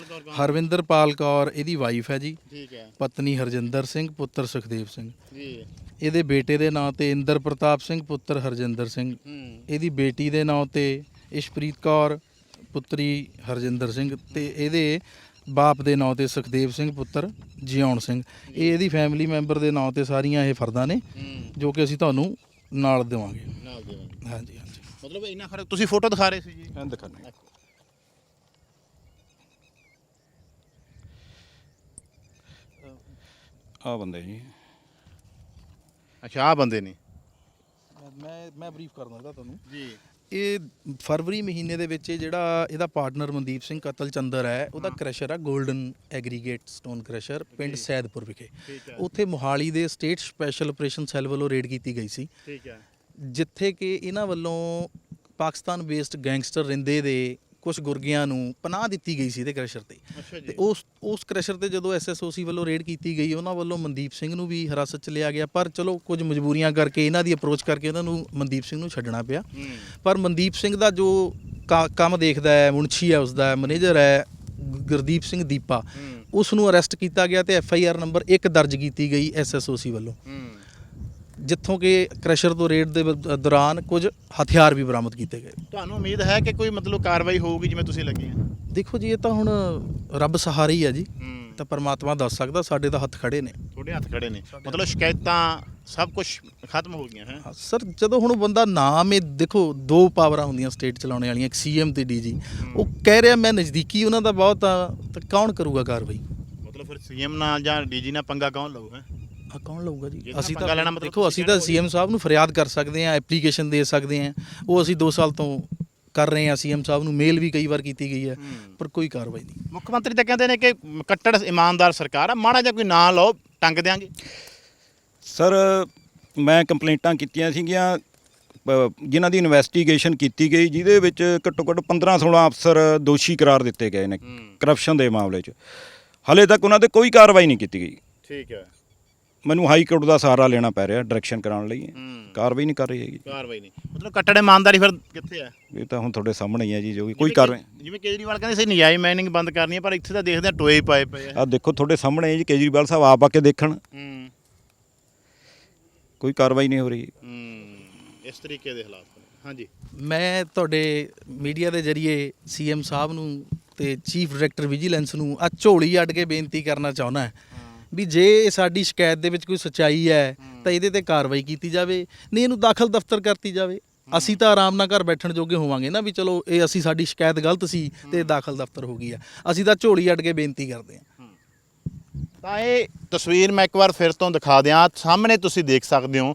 ਹਰਵਿੰਦਰਪਾਲ ਕੌਰ ਇਹਦੀ ਵਾਈਫ ਹੈ ਜੀ। ਠੀਕ ਹੈ। ਪਤਨੀ ਹਰਜਿੰਦਰ ਸਿੰਘ ਪੁੱਤਰ ਸੁਖਦੇਵ ਸਿੰਘ। ਜੀ। ਇਹਦੇ ਬੇਟੇ ਦੇ ਨਾਂ ਤੇ ਇੰਦਰ ਪ੍ਰਤਾਪ ਸਿੰਘ ਪੁੱਤਰ ਹਰਜਿੰਦਰ ਸਿੰਘ। ਹੂੰ। ਇਹਦੀ ਬੇਟੀ ਦੇ ਨਾਂ ਤੇ ਇਸ਼ਪ੍ਰੀਤ ਕੌਰ ਪੁੱਤਰੀ ਹਰਜਿੰਦਰ ਸਿੰਘ ਤੇ ਇਹਦੇ ਬਾਪ ਦੇ ਨਾਂ ਤੇ ਸੁਖਦੇਵ ਸਿੰਘ ਪੁੱਤਰ ਜਿਉਣ ਸਿੰਘ। ਇਹ ਇਹਦੀ ਫੈਮਿਲੀ ਮੈਂਬਰ ਦੇ ਨਾਂ ਤੇ ਸਾਰੀਆਂ ਇਹ ਫਰਦਾਂ ਨੇ ਜੋ ਕਿ ਅਸੀਂ ਤੁਹਾਨੂੰ ਨਾਲ ਦੇਵਾਂਗੇ। ਨਾਲ ਦੇਵਾਂਗੇ। ਹਾਂਜੀ ਹਾਂਜੀ। ਮਤਲਬ ਇੰਨਾ ਫ਼ਰਕ ਤੁਸੀਂ ਫੋਟੋ ਦਿਖਾ ਰਹੇ ਸੀ ਜੀ? ਦਿਖਾਣੇ ਆ ਬੰਦੇ ਜੀ। ਅੱਛਾ ਆ ਬੰਦੇ ਨੇ। ਮੈਂ ਮੈਂ ਬਰੀਫ ਇਹਦਾ ਤੁਹਾਨੂੰ। ਜੀ। ਇਹ ਫਰਵਰੀ ਮਹੀਨੇ ਦੇ ਵਿੱਚ ਇਹ ਜਿਹੜਾ ਇਹਦਾ ਪਾਰਟਨਰ ਮਨਦੀਪ ਸਿੰਘ ਕਤਲ ਚੰਦਰ ਹੈ ਉਹਦਾ ਕ੍ਰੈਸ਼ਰ ਆ 골ਡਨ ਐਗਰੀਗੇਟ ਸਟੋਨ ਕ੍ਰੈਸ਼ਰ ਪਿੰਡ ਸੈਦਪੁਰ ਵਿਖੇ। ਉੱਥੇ ਮੋਹਾਲੀ ਦੇ ਸਟੇਟ ਸਪੈਸ਼ਲ ਆਪਰੇਸ਼ਨ ਸੈੱਲ ਵੱਲੋਂ ਰੇਡ ਕੀਤੀ ਗਈ ਸੀ। ਠੀਕ ਹੈ। ਜਿੱਥੇ ਕਿ ਇਹਨਾਂ ਵੱਲੋਂ ਪਾਕਿਸਤਾਨ ਬੇਸਡ ਗੈਂਗਸਟਰ ਰਿੰਦੇ ਦੇ ਕੁਝ ਗੁਰਗਿਆਂ ਨੂੰ ਪਨਾਹ ਦਿੱਤੀ ਗਈ ਸੀ ਇਹਦੇ ਕ੍ਰੈਸ਼ਰ ਤੇ। ਤੇ ਉਸ ਉਸ ਕ੍ਰੈਸ਼ਰ ਤੇ ਜਦੋਂ ਐਸਐਸਓਸੀ ਵੱਲੋਂ ਰੇਡ ਕੀਤੀ ਗਈ ਉਹਨਾਂ ਵੱਲੋਂ ਮਨਦੀਪ ਸਿੰਘ ਨੂੰ ਵੀ ਹਿਰਾਸਤ 'ਚ ਲਿਆ ਗਿਆ। ਪਰ ਚਲੋ ਕੁਝ ਮਜਬੂਰੀਆਂ ਕਰਕੇ ਇਹਨਾਂ ਦੀ ਅਪਰੋਚ ਕਰਕੇ ਉਹਨਾਂ ਨੂੰ ਮਨਦੀਪ ਸਿੰਘ ਨੂੰ ਛੱਡਣਾ ਪਿਆ। ਪਰ ਮਨਦੀਪ ਸਿੰਘ ਦਾ ਜੋ ਕੰਮ ਦੇਖਦਾ ਹੈ ਮੁਨਸ਼ੀ ਹੈ ਉਸਦਾ ਮੈਨੇਜਰ ਹੈ ਗੁਰਦੀਪ ਸਿੰਘ ਦੀਪਾ ਉਸ ਨੂੰ ਅਰੈਸਟ ਕੀਤਾ ਗਿਆ ਤੇ ਐਫ ਆਈ ਆਰ ਨੰਬਰ 1 ਦਰਜ ਕੀਤੀ ਗਈ ਐਸਐਸਓਸੀ ਵੱਲੋਂ। ਜਿੱਥੋਂ ਕਿ ਕ੍ਰੈਸ਼ਰ ਤੋਂ ਰੇਡ ਦੇ ਦੌਰਾਨ ਕੁਝ ਹਥਿਆਰ ਵੀ ਬਰਾਮਦ ਕੀਤੇ ਗਏ। ਤੁਹਾਨੂੰ ਉਮੀਦ ਹੈ ਕਿ ਕੋਈ ਮਤਲਬ ਕਾਰਵਾਈ ਹੋਊਗੀ ਜਿਵੇਂ ਤੁਸੀਂ ਲੱਗੇ ਆ? ਦੇਖੋ ਜੀ ਇਹ ਤਾਂ ਹੁਣ ਰੱਬ ਸਹਾਰੇ ਹੀ ਹੈ ਜੀ। ਹੂੰ। ਤਾਂ ਪਰਮਾਤਮਾ ਦੱਸ ਸਕਦਾ ਸਾਡੇ ਤਾਂ ਹੱਥ ਖੜੇ ਨੇ। ਤੁਹਾਡੇ ਹੱਥ ਖੜੇ ਨੇ। ਮਤਲਬ ਸ਼ਿਕਾਇਤਾਂ ਸਭ ਕੁਝ ਖਤਮ ਹੋ ਗਈਆਂ ਹੈ? ਹਾਂ, ਸਰ ਜਦੋਂ ਹੁਣ ਬੰਦਾ ਨਾਮ ਇਹ ਦੇਖੋ ਦੋ ਪਾਵਰਾਂ ਹੁੰਦੀਆਂ ਸਟੇਟ ਚਲਾਉਣ ਵਾਲੀਆਂ ਇੱਕ ਸੀਐਮ ਤੇ ਡੀਜੀ। ਉਹ ਕਹਿ ਰਿਹਾ ਮੈਂ ਨਜ਼ਦੀਕੀ ਉਹਨਾਂ ਦਾ ਬਹੁਤ ਆ ਤਾਂ ਕੌਣ ਕਰੂਗਾ ਕਾਰਵਾਈ? ਮਤਲਬ ਫਿਰ ਸੀਐਮ ਨਾਲ ਜਾਂ ਡੀਜੀ ਨਾਲ ਪੰਗਾ ਕੌਣ ਲਊ ਹੈ? ਆ ਕੌਣ ਲਊਗਾ ਜੀ। ਅਸੀਂ ਤਾਂ ਲੈਣਾ ਮਤਲਬ ਦੇਖੋ ਅਸੀਂ ਤਾਂ ਸੀਐਮ ਸਾਹਿਬ ਨੂੰ ਫਰਿਆਦ ਕਰ ਸਕਦੇ ਹਾਂ ਐਪਲੀਕੇਸ਼ਨ ਦੇ ਸਕਦੇ ਹਾਂ। ਉਹ ਅਸੀਂ 2 ਸਾਲ ਤੋਂ ਕਰ ਰਹੇ ਹਾਂ ਸੀਐਮ ਸਾਹਿਬ ਨੂੰ ਮੇਲ ਵੀ ਕਈ ਵਾਰ ਕੀਤੀ ਗਈ ਹੈ ਪਰ ਕੋਈ ਕਾਰਵਾਈ ਨਹੀਂ। ਮੁੱਖ ਮੰਤਰੀ ਤਾਂ ਕਹਿੰਦੇ ਨੇ ਕਿ ਕੱਟੜ ਇਮਾਨਦਾਰ ਸਰਕਾਰ ਆ ਮਾੜਾ ਜਿਹਾ ਕੋਈ ਨਾਂ ਲਓ ਟੰਗ ਦਿਆਂਗੇ। ਸਰ ਮੈਂ ਕੰਪਲੇਂਟਾਂ ਕੀਤੀਆਂ ਸੀਗੀਆਂ ਜਿਨ੍ਹਾਂ ਦੀ ਇਨਵੈਸਟੀਗੇਸ਼ਨ ਕੀਤੀ ਗਈ ਜਿਹਦੇ ਵਿੱਚ ਘੱਟੋ ਘੱਟ 15 16 ਅਫਸਰ ਦੋਸ਼ੀ ਕਰਾਰ ਦਿੱਤੇ ਗਏ ਨੇ ਕਰਪਸ਼ਨ ਦੇ ਮਾਮਲੇ 'ਚ। ਹਲੇ ਤੱਕ ਉਹਨਾਂ ਤੇ ਕੋਈ ਕਾਰਵਾਈ ਨਹੀਂ ਕੀਤੀ ਗਈ। ਠੀਕ ਹੈ। ਮੈਨੂੰ ਹਾਈ ਕੋਰਟ ਦਾ ਸਹਾਰਾ ਲੈਣਾ ਪੈ ਰਿਹਾ ਡਾਇਰੈਕਸ਼ਨ ਕਰਾਉਣ ਲਈ। ਕਾਰਵਾਈ ਨਹੀਂ ਕਰ ਰਹੀ ਹੈਗੀ। ਕਾਰਵਾਈ ਨਹੀਂ। ਮਤਲਬ ਕੱਟੜ ਇਮਾਨਦਾਰੀ ਫਿਰ ਕਿੱਥੇ ਹੈ ਇਹ ਤਾਂ ਹੁਣ ਤੁਹਾਡੇ ਸਾਹਮਣੇ ਹੀ ਹੈ ਜੀ ਜੋ ਵੀ ਕੋਈ ਜਿਵੇਂ ਕਾਰਵਾਈ ਕਿ- ਜਿਵੇਂ ਕੇਜਰੀਵਾਲ ਕਹਿੰਦੇ ਸੀ ਨਜਾਇਜ਼ ਮਾਈਨਿੰਗ ਬੰਦ ਕਰਨੀ ਹੈ ਪਰ ਇੱਥੇ ਤਾਂ ਦੇਖਦੇ ਆ ਟੋਏ ਪਾਏ ਪਏ ਆ। ਆ ਦੇਖੋ ਤੁਹਾਡੇ ਸਾਹਮਣੇ ਹੈ ਜੀ ਕੇਜਰੀਵਾਲ ਸਾਹਿਬ ਆਪ ਆ ਕੇ ਦੇਖਣ। ਹੂੰ। ਕੋਈ ਕਾਰਵਾਈ ਨਹੀਂ ਹੋ ਰਹੀ। ਹੂੰ। ਇਸ ਤਰੀਕੇ ਦੇ ਹਾਲਾਤ ਹਾਂਜੀ। ਮੈਂ ਤੁਹਾਡੇ ਮੀਡੀਆ ਦੇ ਜ਼ਰੀਏ ਸੀਐਮ ਸਾਹਿਬ ਨੂੰ ਤੇ ਚੀਫ ਡਾਇਰੈਕਟਰ ਵਿਜੀਲੈਂਸ ਨੂੰ ਆ ਝੋਲੀ ਅੱਡ ਕੇ ਬੇਨਤੀ ਕਰਨਾ ਚਾਹੁੰਦਾ ਵੀ ਜੇ ਇਹ ਸਾਡੀ ਸ਼ਿਕਾਇਤ ਦੇ ਵਿੱਚ ਕੋਈ ਸੱਚਾਈ ਹੈ, ਤਾਂ ਇਹਦੇ ਤੇ ਕਾਰਵਾਈ ਕੀਤੀ ਜਾਵੇ, ਨਹੀਂ ਇਹਨੂੰ ਦਾਖਲ ਦਫ਼ਤਰ ਕਰਤੀ ਜਾਵੇ। ਅਸੀਂ ਤਾਂ ਆਰਾਮ ਨਾਲ ਘਰ ਬੈਠਣ ਜੋਗੇ ਹੋਵਾਂਗੇ ਨਾ ਵੀ ਚਲੋ ਇਹ ਅਸੀਂ ਸਾਡੀ ਸ਼ਿਕਾਇਤ ਗਲਤ ਸੀ ਤੇ ਦਾਖਲ ਦਫ਼ਤਰ ਹੋ ਗਈ ਆ। ਅਸੀਂ ਤਾਂ ਝੋਲੀ ਅੱਡ ਕੇ ਬੇਨਤੀ ਕਰਦੇ ਹਾਂ। ਤਾਂ ਇਹ ਤਸਵੀਰ ਮੈਂ ਇੱਕ ਵਾਰ ਫਿਰ ਤੋਂ ਦਿਖਾ ਦਿਆਂ, ਸਾਹਮਣੇ ਤੁਸੀਂ ਦੇਖ ਸਕਦੇ ਹੋ,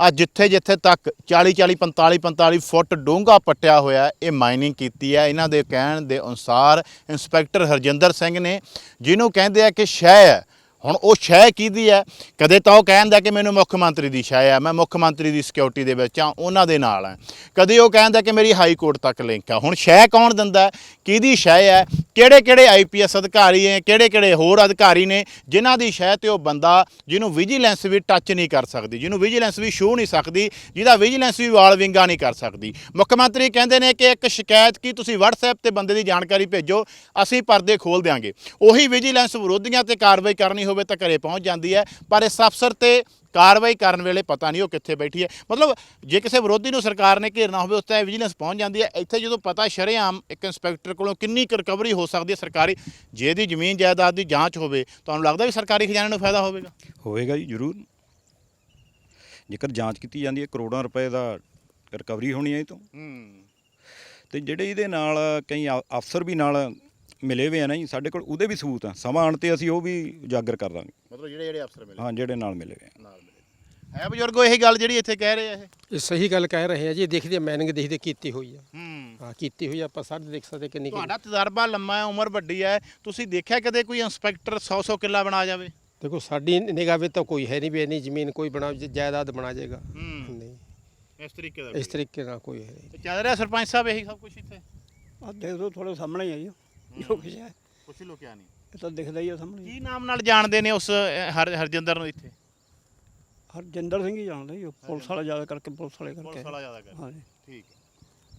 ਆ ਜਿੱਥੇ ਜਿੱਥੇ ਤੱਕ 40 40 45 45 ਫੁੱਟ ਡੂੰਘਾ ਪੱਟਿਆ ਹੋਇਆ ਇਹ ਮਾਈਨਿੰਗ ਕੀਤੀ ਹੈ। ਇਹਨਾਂ ਦੇ ਕਹਿਣ ਦੇ ਅਨੁਸਾਰ ਇੰਸਪੈਕਟਰ ਹਰਜਿੰਦਰ ਸਿੰਘ ਨੇ, ਜਿਹਨੂੰ ਕਹਿੰਦੇ ਆ ਕਿ ਸ਼ਹਿ ਹੁਣ ਉਹ ਸ਼ੈ ਕਿਹਦੀ ਹੈ? ਕਦੇ ਤਾਂ ਉਹ ਕਹਿੰਦਾ ਕਿ ਮੈਨੂੰ ਮੁੱਖ ਮੰਤਰੀ ਦੀ ਸ਼ੈ ਹੈ ਮੈਂ ਮੁੱਖ ਮੰਤਰੀ ਦੀ ਸਿਕਿਉਰਿਟੀ ਦੇ ਵਿੱਚ ਆ ਉਹਨਾਂ ਦੇ ਨਾਲ ਹਾਂ। ਕਦੇ ਉਹ ਕਹਿੰਦਾ ਕਿ ਮੇਰੀ ਹਾਈ ਕੋਰਟ ਤੱਕ ਲਿੰਕ ਆ। ਹੁਣ ਸ਼ੈ ਕੌਣ ਦਿੰਦਾ ਕਿਹਦੀ ਸ਼ੈ ਹੈ? ਕਿਹੜੇ ਕਿਹੜੇ ਆਈਪੀਐਸ ਅਧਿਕਾਰੀ ਹੈ ਕਿਹੜੇ ਕਿਹੜੇ ਹੋਰ ਅਧਿਕਾਰੀ ਨੇ, ਜਿਨ੍ਹਾਂ ਦੀ ਸ਼ੈ ਤੇ ਉਹ ਬੰਦਾ ਜਿਹਨੂੰ ਵਿਜੀਲੈਂਸ ਵੀ ਟੱਚ ਨਹੀਂ ਕਰ ਸਕਦੀ, ਜਿਹਨੂੰ ਵਿਜੀਲੈਂਸ ਵੀ ਸ਼ੋ ਨਹੀਂ ਸਕਦੀ, ਜਿਹਦਾ ਵਿਜੀਲੈਂਸ ਵੀ ਵਾਲ ਵਿੰਗਾ ਨਹੀਂ ਕਰ ਸਕਦੀ। ਮੁੱਖ ਮੰਤਰੀ ਕਹਿੰਦੇ ਨੇ ਕਿ ਇੱਕ ਸ਼ਿਕਾਇਤ ਕੀ ਤੁਸੀਂ WhatsApp ਤੇ ਬੰਦੇ ਦੀ ਜਾਣਕਾਰੀ ਭੇਜੋ, ਅਸੀਂ ਪਰਦੇ ਖੋਲ ਦਿਆਂਗੇ। ਉਹੀ ਵਿਜੀਲੈਂਸ ਵਿਰੋਧੀਆਂ ਤੇ ਕਾਰਵਾਈ ਕਰਨੀ ਹੋਵੇ ਤਾਂ ਘਰੇ ਪਹੁੰਚ ਜਾਂਦੀ ਹੈ ਪਰ ਇਸ ਅਫਸਰ ਤੇ ਕਾਰਵਾਈ ਕਰਨ ਵੇਲੇ ਪਤਾ ਨਹੀਂ ਉਹ ਕਿੱਥੇ ਬੈਠੀ ਹੈ। ਮਤਲਬ ਜੇ ਕਿਸੇ ਵਿਰੋਧੀ ਨੂੰ ਸਰਕਾਰ ਨੇ ਘੇਰਨਾ ਹੋਵੇ ਉਸ ਤੇ ਵਿਜੀਲੈਂਸ ਪਹੁੰਚ ਜਾਂਦੀ ਹੈ। ਇੱਥੇ ਜਦੋਂ ਪਤਾ ਸ਼ਰੇਆਮ ਇੱਕ ਇੰਸਪੈਕਟਰ ਕੋਲੋਂ ਕਿੰਨੀ ਕੁ ਰਿਕਵਰੀ ਹੋ ਸਕਦੀ ਹੈ ਸਰਕਾਰੀ ਜੇ ਦੀ ਜ਼ਮੀਨ ਜਾਇਦਾਦ ਦੀ ਜਾਂਚ ਹੋਵੇ ਤੁਹਾਨੂੰ ਲੱਗਦਾ ਵੀ ਸਰਕਾਰੀ ਖਜ਼ਾਨੇ ਨੂੰ ਫਾਇਦਾ ਹੋਵੇਗਾ? ਹੋਵੇਗਾ ਜੀ ਜ਼ਰੂਰ। ਜੇਕਰ ਜਾਂਚ ਕੀਤੀ ਜਾਂਦੀ ਹੈ ਕਰੋੜਾਂ ਰੁਪਏ ਦਾ ਰਿਕਵਰੀ ਹੋਣੀ ਹੈ ਇਹ ਤੋਂ। ਹੂੰ। ਤੇ ਜਿਹੜੇ ਇਹਦੇ ਨਾਲ ਕਈ ਅਫਸਰ ਵੀ ਨਾਲ ਮਿਲੇ ਹੋਏ ਆ ਨਾ ਜੀ ਸਾਡੇ ਕੋਲ ਉਹਦੇ ਵੀ ਸਬੂਤ ਆ। ਸਮਾਂ ਆਉਣ ਤੇ ਅਸੀਂ ਉਹ ਵੀ ਉਜਾਗਰ ਕਰ ਦਾਂਗੇ। ਮਤਲਬ ਜਿਹੜੇ ਜਿਹੜੇ ਅਫਸਰ ਮਿਲੇ। ਹਾਂ ਜਿਹੜੇ ਨਾਲ ਮਿਲੇ ਹੋਏ ਆ। ਨਾਲ ਮਿਲੇ। ਹੈ ਬਜ਼ੁਰਗੋ ਇਹੀ ਗੱਲ ਜਿਹੜੀ ਇੱਥੇ ਕਹਿ ਰਹੇ ਆ ਇਹ? ਇਹ ਸਹੀ ਗੱਲ ਕਹਿ ਰਹੇ ਆ ਜੀ। ਦੇਖਦੇ ਮੈਨਿੰਗ ਦੇਖਦੇ ਕੀਤੀ ਹੋਈ ਆ। ਹੂੰ। ਹਾਂ ਕੀਤੀ ਹੋਈ ਆ, ਆਪਾਂ ਸਾਰੇ ਦੇਖ ਸਕਦੇ ਕਿੰਨੀ ਕਿੰਨੀ। ਤੁਹਾਡਾ ਤਜਰਬਾ ਲੰਮਾ ਹੈ ਉਮਰ ਵੱਡੀ ਹੈ। ਤੁਸੀਂ ਦੇਖਿਆ ਕਦੇ ਕੋਈ ਇੰਸਪੈਕਟਰ 100 100 ਕਿੱਲਾ ਬਣਾ ਜਾਵੇ? ਦੇਖੋ ਸਾਡੀ ਨਿਗਾਹ ਵਿੱਚ ਤਾਂ ਕੋਈ ਹੈ ਨਹੀਂ ਵੀ ਇੰਨੀ ਜ਼ਮੀਨ ਕੋਈ ਬਣਾ ਜਾਇਦਾਦ ਬਣਾ ਜਾਏਗਾ। ਹੂੰ। ਨਹੀਂ। ਇਸ ਤਰੀਕੇ ਦਾ ਇਸ ਤਰੀਕੇ ਨਾਲ ਕੋਈ ਹੈ ਨਹੀਂ। ਚੱਲ ਰਿਹਾ ਸਰਪੰਚ ਸਾਹਿਬ ਇਹੀ ਸਭ ਕੁਝ ਇੱਥੇ? ਆ ਦੇਖ ਲਓ ਤੁਹਾਡੇ ਸਾਹਮਣੇ ਹੀ ਆ ਜੀ। ਜੋ। ਕੁਛ ਹੈ ਕੁਛ ਲੋਕਿਆ ਨਹੀਂ। ਇਹ ਤਾਂ ਦਿਖਦਾ ਹੀ ਆ ਸਾਹਮਣੇ। ਕੀ ਨਾਮ ਨਾਲ ਜਾਣਦੇ ਨੇ ਉਸ ਅਹ, ਹਰ ਹਰਜਿੰਦਰ ਨੂੰ ਇੱਥੇ? ਹਰਜਿੰਦਰ ਸਿੰਘ ਹੀ ਜਾਣਦਾ ਜੀ ਉਹ ਪੁਲਿਸ ਵਾਲਾ ਜ਼ਿਆਦਾ ਕਰਕੇ ਪੁਲਿਸ ਵਾਲੇ ਪੁਲਿਸ ਕਰਕੇ ਵਾਲਾ ਜ਼ਿਆਦਾ ਕਰ ਹਾਂਜੀ। ਠੀਕ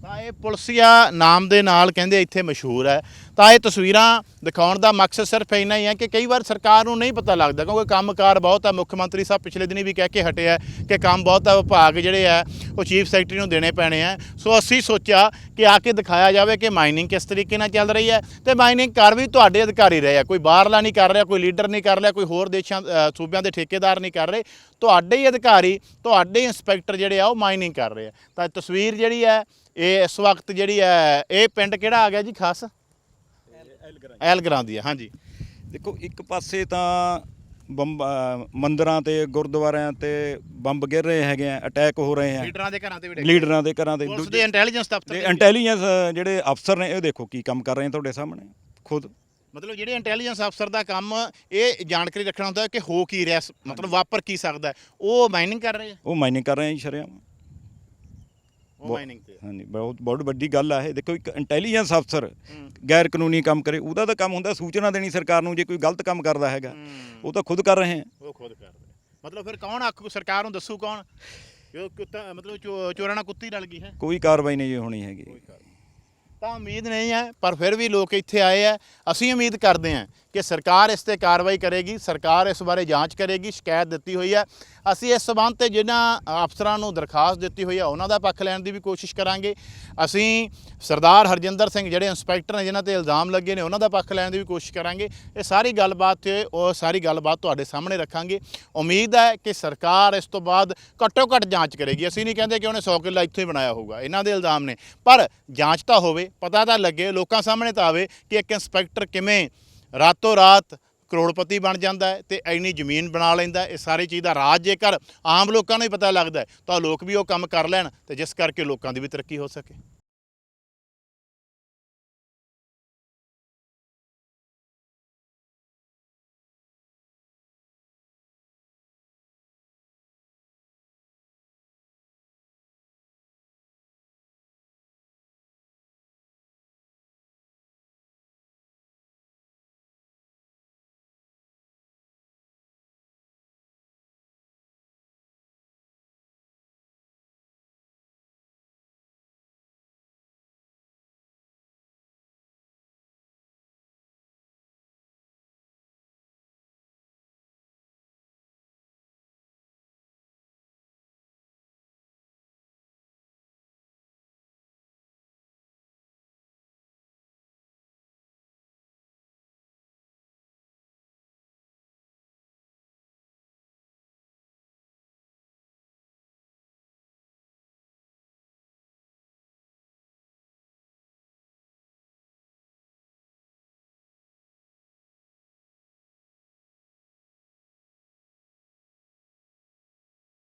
ਤਾਂ ਇਹ ਪੁਲਸੀਆ ਨਾਮ ਦੇ ਨਾਲ ਕਹਿੰਦੇ ਇੱਥੇ ਮਸ਼ਹੂਰ ਹੈ। ਤਾਂ ਇਹ ਤਸਵੀਰਾਂ ਦਿਖਾਉਣ ਦਾ ਮਕਸਦ ਸਿਰਫ ਇੰਨਾ ਹੀ ਹੈ ਕਿ ਕਈ ਵਾਰ ਸਰਕਾਰ ਨੂੰ ਨਹੀਂ ਪਤਾ ਲੱਗਦਾ ਕਿਉਂਕਿ ਕੰਮਕਾਰ ਬਹੁਤ ਹੈ। ਮੁੱਖ ਮੰਤਰੀ ਸਾਹਿਬ ਪਿਛਲੇ ਦਿਨੀ ਵੀ ਕਹਿ ਕੇ ਹਟੇ ਹੈ ਕਿ ਕੰਮ ਬਹੁਤ ਹੈ, ਵਿਭਾਗ ਜਿਹੜੇ ਹੈ, ਉਹ ਚੀਫ ਸੈਕਟਰੀ ਨੂੰ ਦੇਣੇ ਪੈਣੇ ਆ ਸੋ ਅਸੀਂ ਸੋਚਿਆ ਕਿ ਆ ਕੇ ਦਿਖਾਇਆ ਜਾਵੇ ਕਿ ਮਾਈਨਿੰਗ ਕਿਸ ਤਰੀਕੇ ਨਾਲ ਚੱਲ ਰਹੀ ਹੈ ਤੇ ਮਾਈਨਿੰਗ ਕਰ ਵੀ ਤੁਹਾਡੇ ਅਧਿਕਾਰੀ ਰਹੇ ਆ। ਕੋਈ ਬਾਹਰਲਾ ਨਹੀਂ ਕਰ ਰਿਹਾ, ਕੋਈ ਲੀਡਰ ਨਹੀਂ ਕਰ ਰਿਹਾ, ਕੋਈ ਹੋਰ ਦੇਸ਼ਾਂ ਸੂਬਿਆਂ ਦੇ ਠੇਕੇਦਾਰ ਨਹੀਂ ਕਰ ਰਹੇ। ਤੁਹਾਡੇ ਹੀ ਅਧਿਕਾਰੀ, ਤੁਹਾਡੇ ਇੰਸਪੈਕਟਰ ਜਿਹੜੇ ਆ, ਉਹ ਮਾਈਨਿੰਗ ਕਰ ਰਹੇ ਆ। ਤਾਂ ਤਸਵੀਰ ਜਿਹੜੀ ਹੈ ਇਹ ਇਸ ਵਕਤ ਜਿਹੜੀ ਹੈ ਇਹ ਪਿੰਡ ਕਿਹੜਾ ਆ ਗਿਆ ਜੀ ਖਾਸ? ਐਲਗਰਾਂ ਦੀ ਹੈ ਹਾਂਜੀ। ਦੇਖੋ ਇੱਕ ਪਾਸੇ ਤਾਂ ਬੰਬ ਮੰਦਿਰਾਂ ਤੇ ਗੁਰਦੁਆਰਿਆਂ ਤੇ ਬੰਬ ਗਿਰ ਰਹੇ ਹੈਗੇ ਆ ਅਟੈਕ ਹੋ ਰਹੇ ਆ। ਲੀਡਰਾਂ ਦੇ ਘਰਾਂ ਤੇ ਵੀ ਲੀਡਰਾਂ ਦੇ ਘਰਾਂ ਦੇ ਪੁਲਿਸ ਦੇ ਇੰਟੈਲੀਜੈਂਸ ਦਫ਼ਤਰ ਤੇ ਦੇ ਇੰਟੈਲੀਜੈਂਸ ਜਿਹੜੇ ਅਫਸਰ ਨੇ ਇਹ ਦੇਖੋ ਕੀ ਕੰਮ ਕਰ ਰਹੇ ਨੇ ਤੁਹਾਡੇ ਸਾਹਮਣੇ ਖੁਦ। ਮਤਲਬ ਜਿਹੜੇ ਇੰਟੈਲੀਜੈਂਸ ਅਫਸਰ ਦਾ ਕੰਮ ਇਹ ਜਾਣਕਾਰੀ ਰੱਖਣਾ ਹੁੰਦਾ ਕਿ ਹੋ ਕੀ ਰਿਹਾ ਮਤਲਬ ਵਾਪਰ ਕੀ ਸਕਦਾ। ਉਹ ਮਾਈਨਿੰਗ ਕਰ ਰਹੇ ਆ? ਉਹ ਮਾਈਨਿੰਗ ਕਰ ਰਹੇ ਆ ਜੀ ਸ਼ਰੇਆਮ। ਉਹ ਮਾਈਨਿੰਗ ਤੇ ਹਾਂਜੀ ਬਹੁਤ ਬਹੁਤ ਵੱਡੀ ਗੱਲ ਆ ਇਹ। ਦੇਖੋ ਇੱਕ ਇੰਟੈਲੀਜੈਂਸ ਅਫਸਰ ਗੈਰ ਕਾਨੂੰਨੀ ਕੰਮ ਕਰੇ ਉਹਦਾ ਤਾਂ ਕੰਮ ਹੁੰਦਾ ਸੂਚਨਾ ਦੇਣੀ ਸਰਕਾਰ ਨੂੰ ਜੇ ਕੋਈ ਗਲਤ ਕੰਮ ਕਰਦਾ ਹੈਗਾ ਉਹ ਤਾਂ ਖੁਦ ਕਰ ਰਹੇ ਆ ਉਹ ਖੁਦ ਕਰਦੇ ਆ। ਮਤਲਬ ਫਿਰ ਕੌਣ ਆਖੂ ਸਰਕਾਰ ਨੂੰ ਦੱਸੂ ਕੌਣ? ਜੋ ਕੁੱਤਾ ਮਤਲਬ ਚੋ- ਚੋਰਾਂ ਨਾਲ ਕੁੱਤੀ ਰਲ ਗਈ ਹੈ। ਕੋਈ ਕਾਰਵਾਈ ਨਹੀਂ ਹੋਣੀ ਹੈਗੀ। ਤਾਂ ਉਮੀਦ ਨਹੀਂ ਹੈ ਪਰ ਫਿਰ ਵੀ ਲੋਕ ਇੱਥੇ ਆਏ ਆ ਅਸੀਂ ਉਮੀਦ ਕਰਦੇ ਹਾਂ ਕਿ ਸਰਕਾਰ ਇਸ ਤੇ ਕਾਰਵਾਈ ਕਰੇਗੀ, ਸਰਕਾਰ ਇਸ ਬਾਰੇ ਜਾਂਚ ਕਰੇਗੀ, ਸ਼ਿਕਾਇਤ ਦਿੱਤੀ ਹੋਈ ਹੈ। ਅਸੀਂ ਇਸ ਸਬੰਧ ਤੇ ਜਿਨ੍ਹਾਂ ਅਫਸਰਾਂ ਨੂੰ ਦਰਖਾਸਤ ਦਿੱਤੀ ਹੋਈ ਹੈ, ਉਹਨਾਂ ਦਾ ਪੱਖ ਲੈਣ ਦੀ ਵੀ ਕੋਸ਼ਿਸ਼ ਕਰਾਂਗੇ। ਅਸੀਂ ਸਰਦਾਰ ਹਰਜਿੰਦਰ ਸਿੰਘ ਜਿਹੜੇ ਇੰਸਪੈਕਟਰ ਨੇ, ਜਿਨ੍ਹਾਂ ਤੇ ਇਲਜ਼ਾਮ ਲੱਗੇ ਨੇ, ਉਹਨਾਂ ਦਾ ਪੱਖ ਲੈਣ ਦੀ ਵੀ ਕੋਸ਼ਿਸ਼ ਕਰਾਂਗੇ। ਇਹ ਸਾਰੀ ਗੱਲਬਾਤ ਤੇ ਉਹ ਸਾਰੀ ਗੱਲਬਾਤ ਤੁਹਾਡੇ ਸਾਹਮਣੇ ਰੱਖਾਂਗੇ। ਉਮੀਦ ਹੈ ਕਿ ਸਰਕਾਰ ਇਸ ਤੋਂ ਬਾਅਦ ਘੱਟੋ ਘੱਟ ਜਾਂਚ ਕਰੇਗੀ। ਅਸੀਂ ਨਹੀਂ ਕਹਿੰਦੇ ਕਿ ਉਹਨੇ 100 ਕਿੱਲਾ ਇੱਥੇ ਹੀ ਬਣਾਇਆ ਹੋਊਗਾ, ਇਹਨਾਂ ਦੇ ਇਲਜ਼ਾਮ ਨੇ। ਪਰ ਜਾਂਚ ਤਾਂ ਹੋਵੇ, ਪਤਾ ਤਾਂ ਲੱਗੇ, ਲੋਕਾਂ ਸਾਹਮਣੇ ਤਾਂ ਆਵੇ ਕਿ ਇੱਕ ਇੰਸਪੈਕਟਰ ਕਿਵੇਂ ਰਾਤੋਂ ਰਾਤ ਕਰੋੜਪਤੀ ਬਣ ਜਾਂਦਾ ਹੈ ਤੇ ਇੰਨੀ ਜ਼ਮੀਨ ਬਣਾ ਲੈਂਦਾ ਇਹ ਸਾਰੀ ਚੀਜ਼ ਦਾ ਰਾਜ ਜੇਕਰ ਆਮ ਲੋਕਾਂ ਨੂੰ ਹੀ ਪਤਾ ਲੱਗਦਾ ਤਾਂ ਲੋਕ ਵੀ ਉਹ ਕੰਮ ਕਰ ਲੈਣ ਤੇ ਜਿਸ ਕਰਕੇ ਲੋਕਾਂ ਦੀ ਵੀ ਤਰੱਕੀ ਹੋ ਸਕੇ।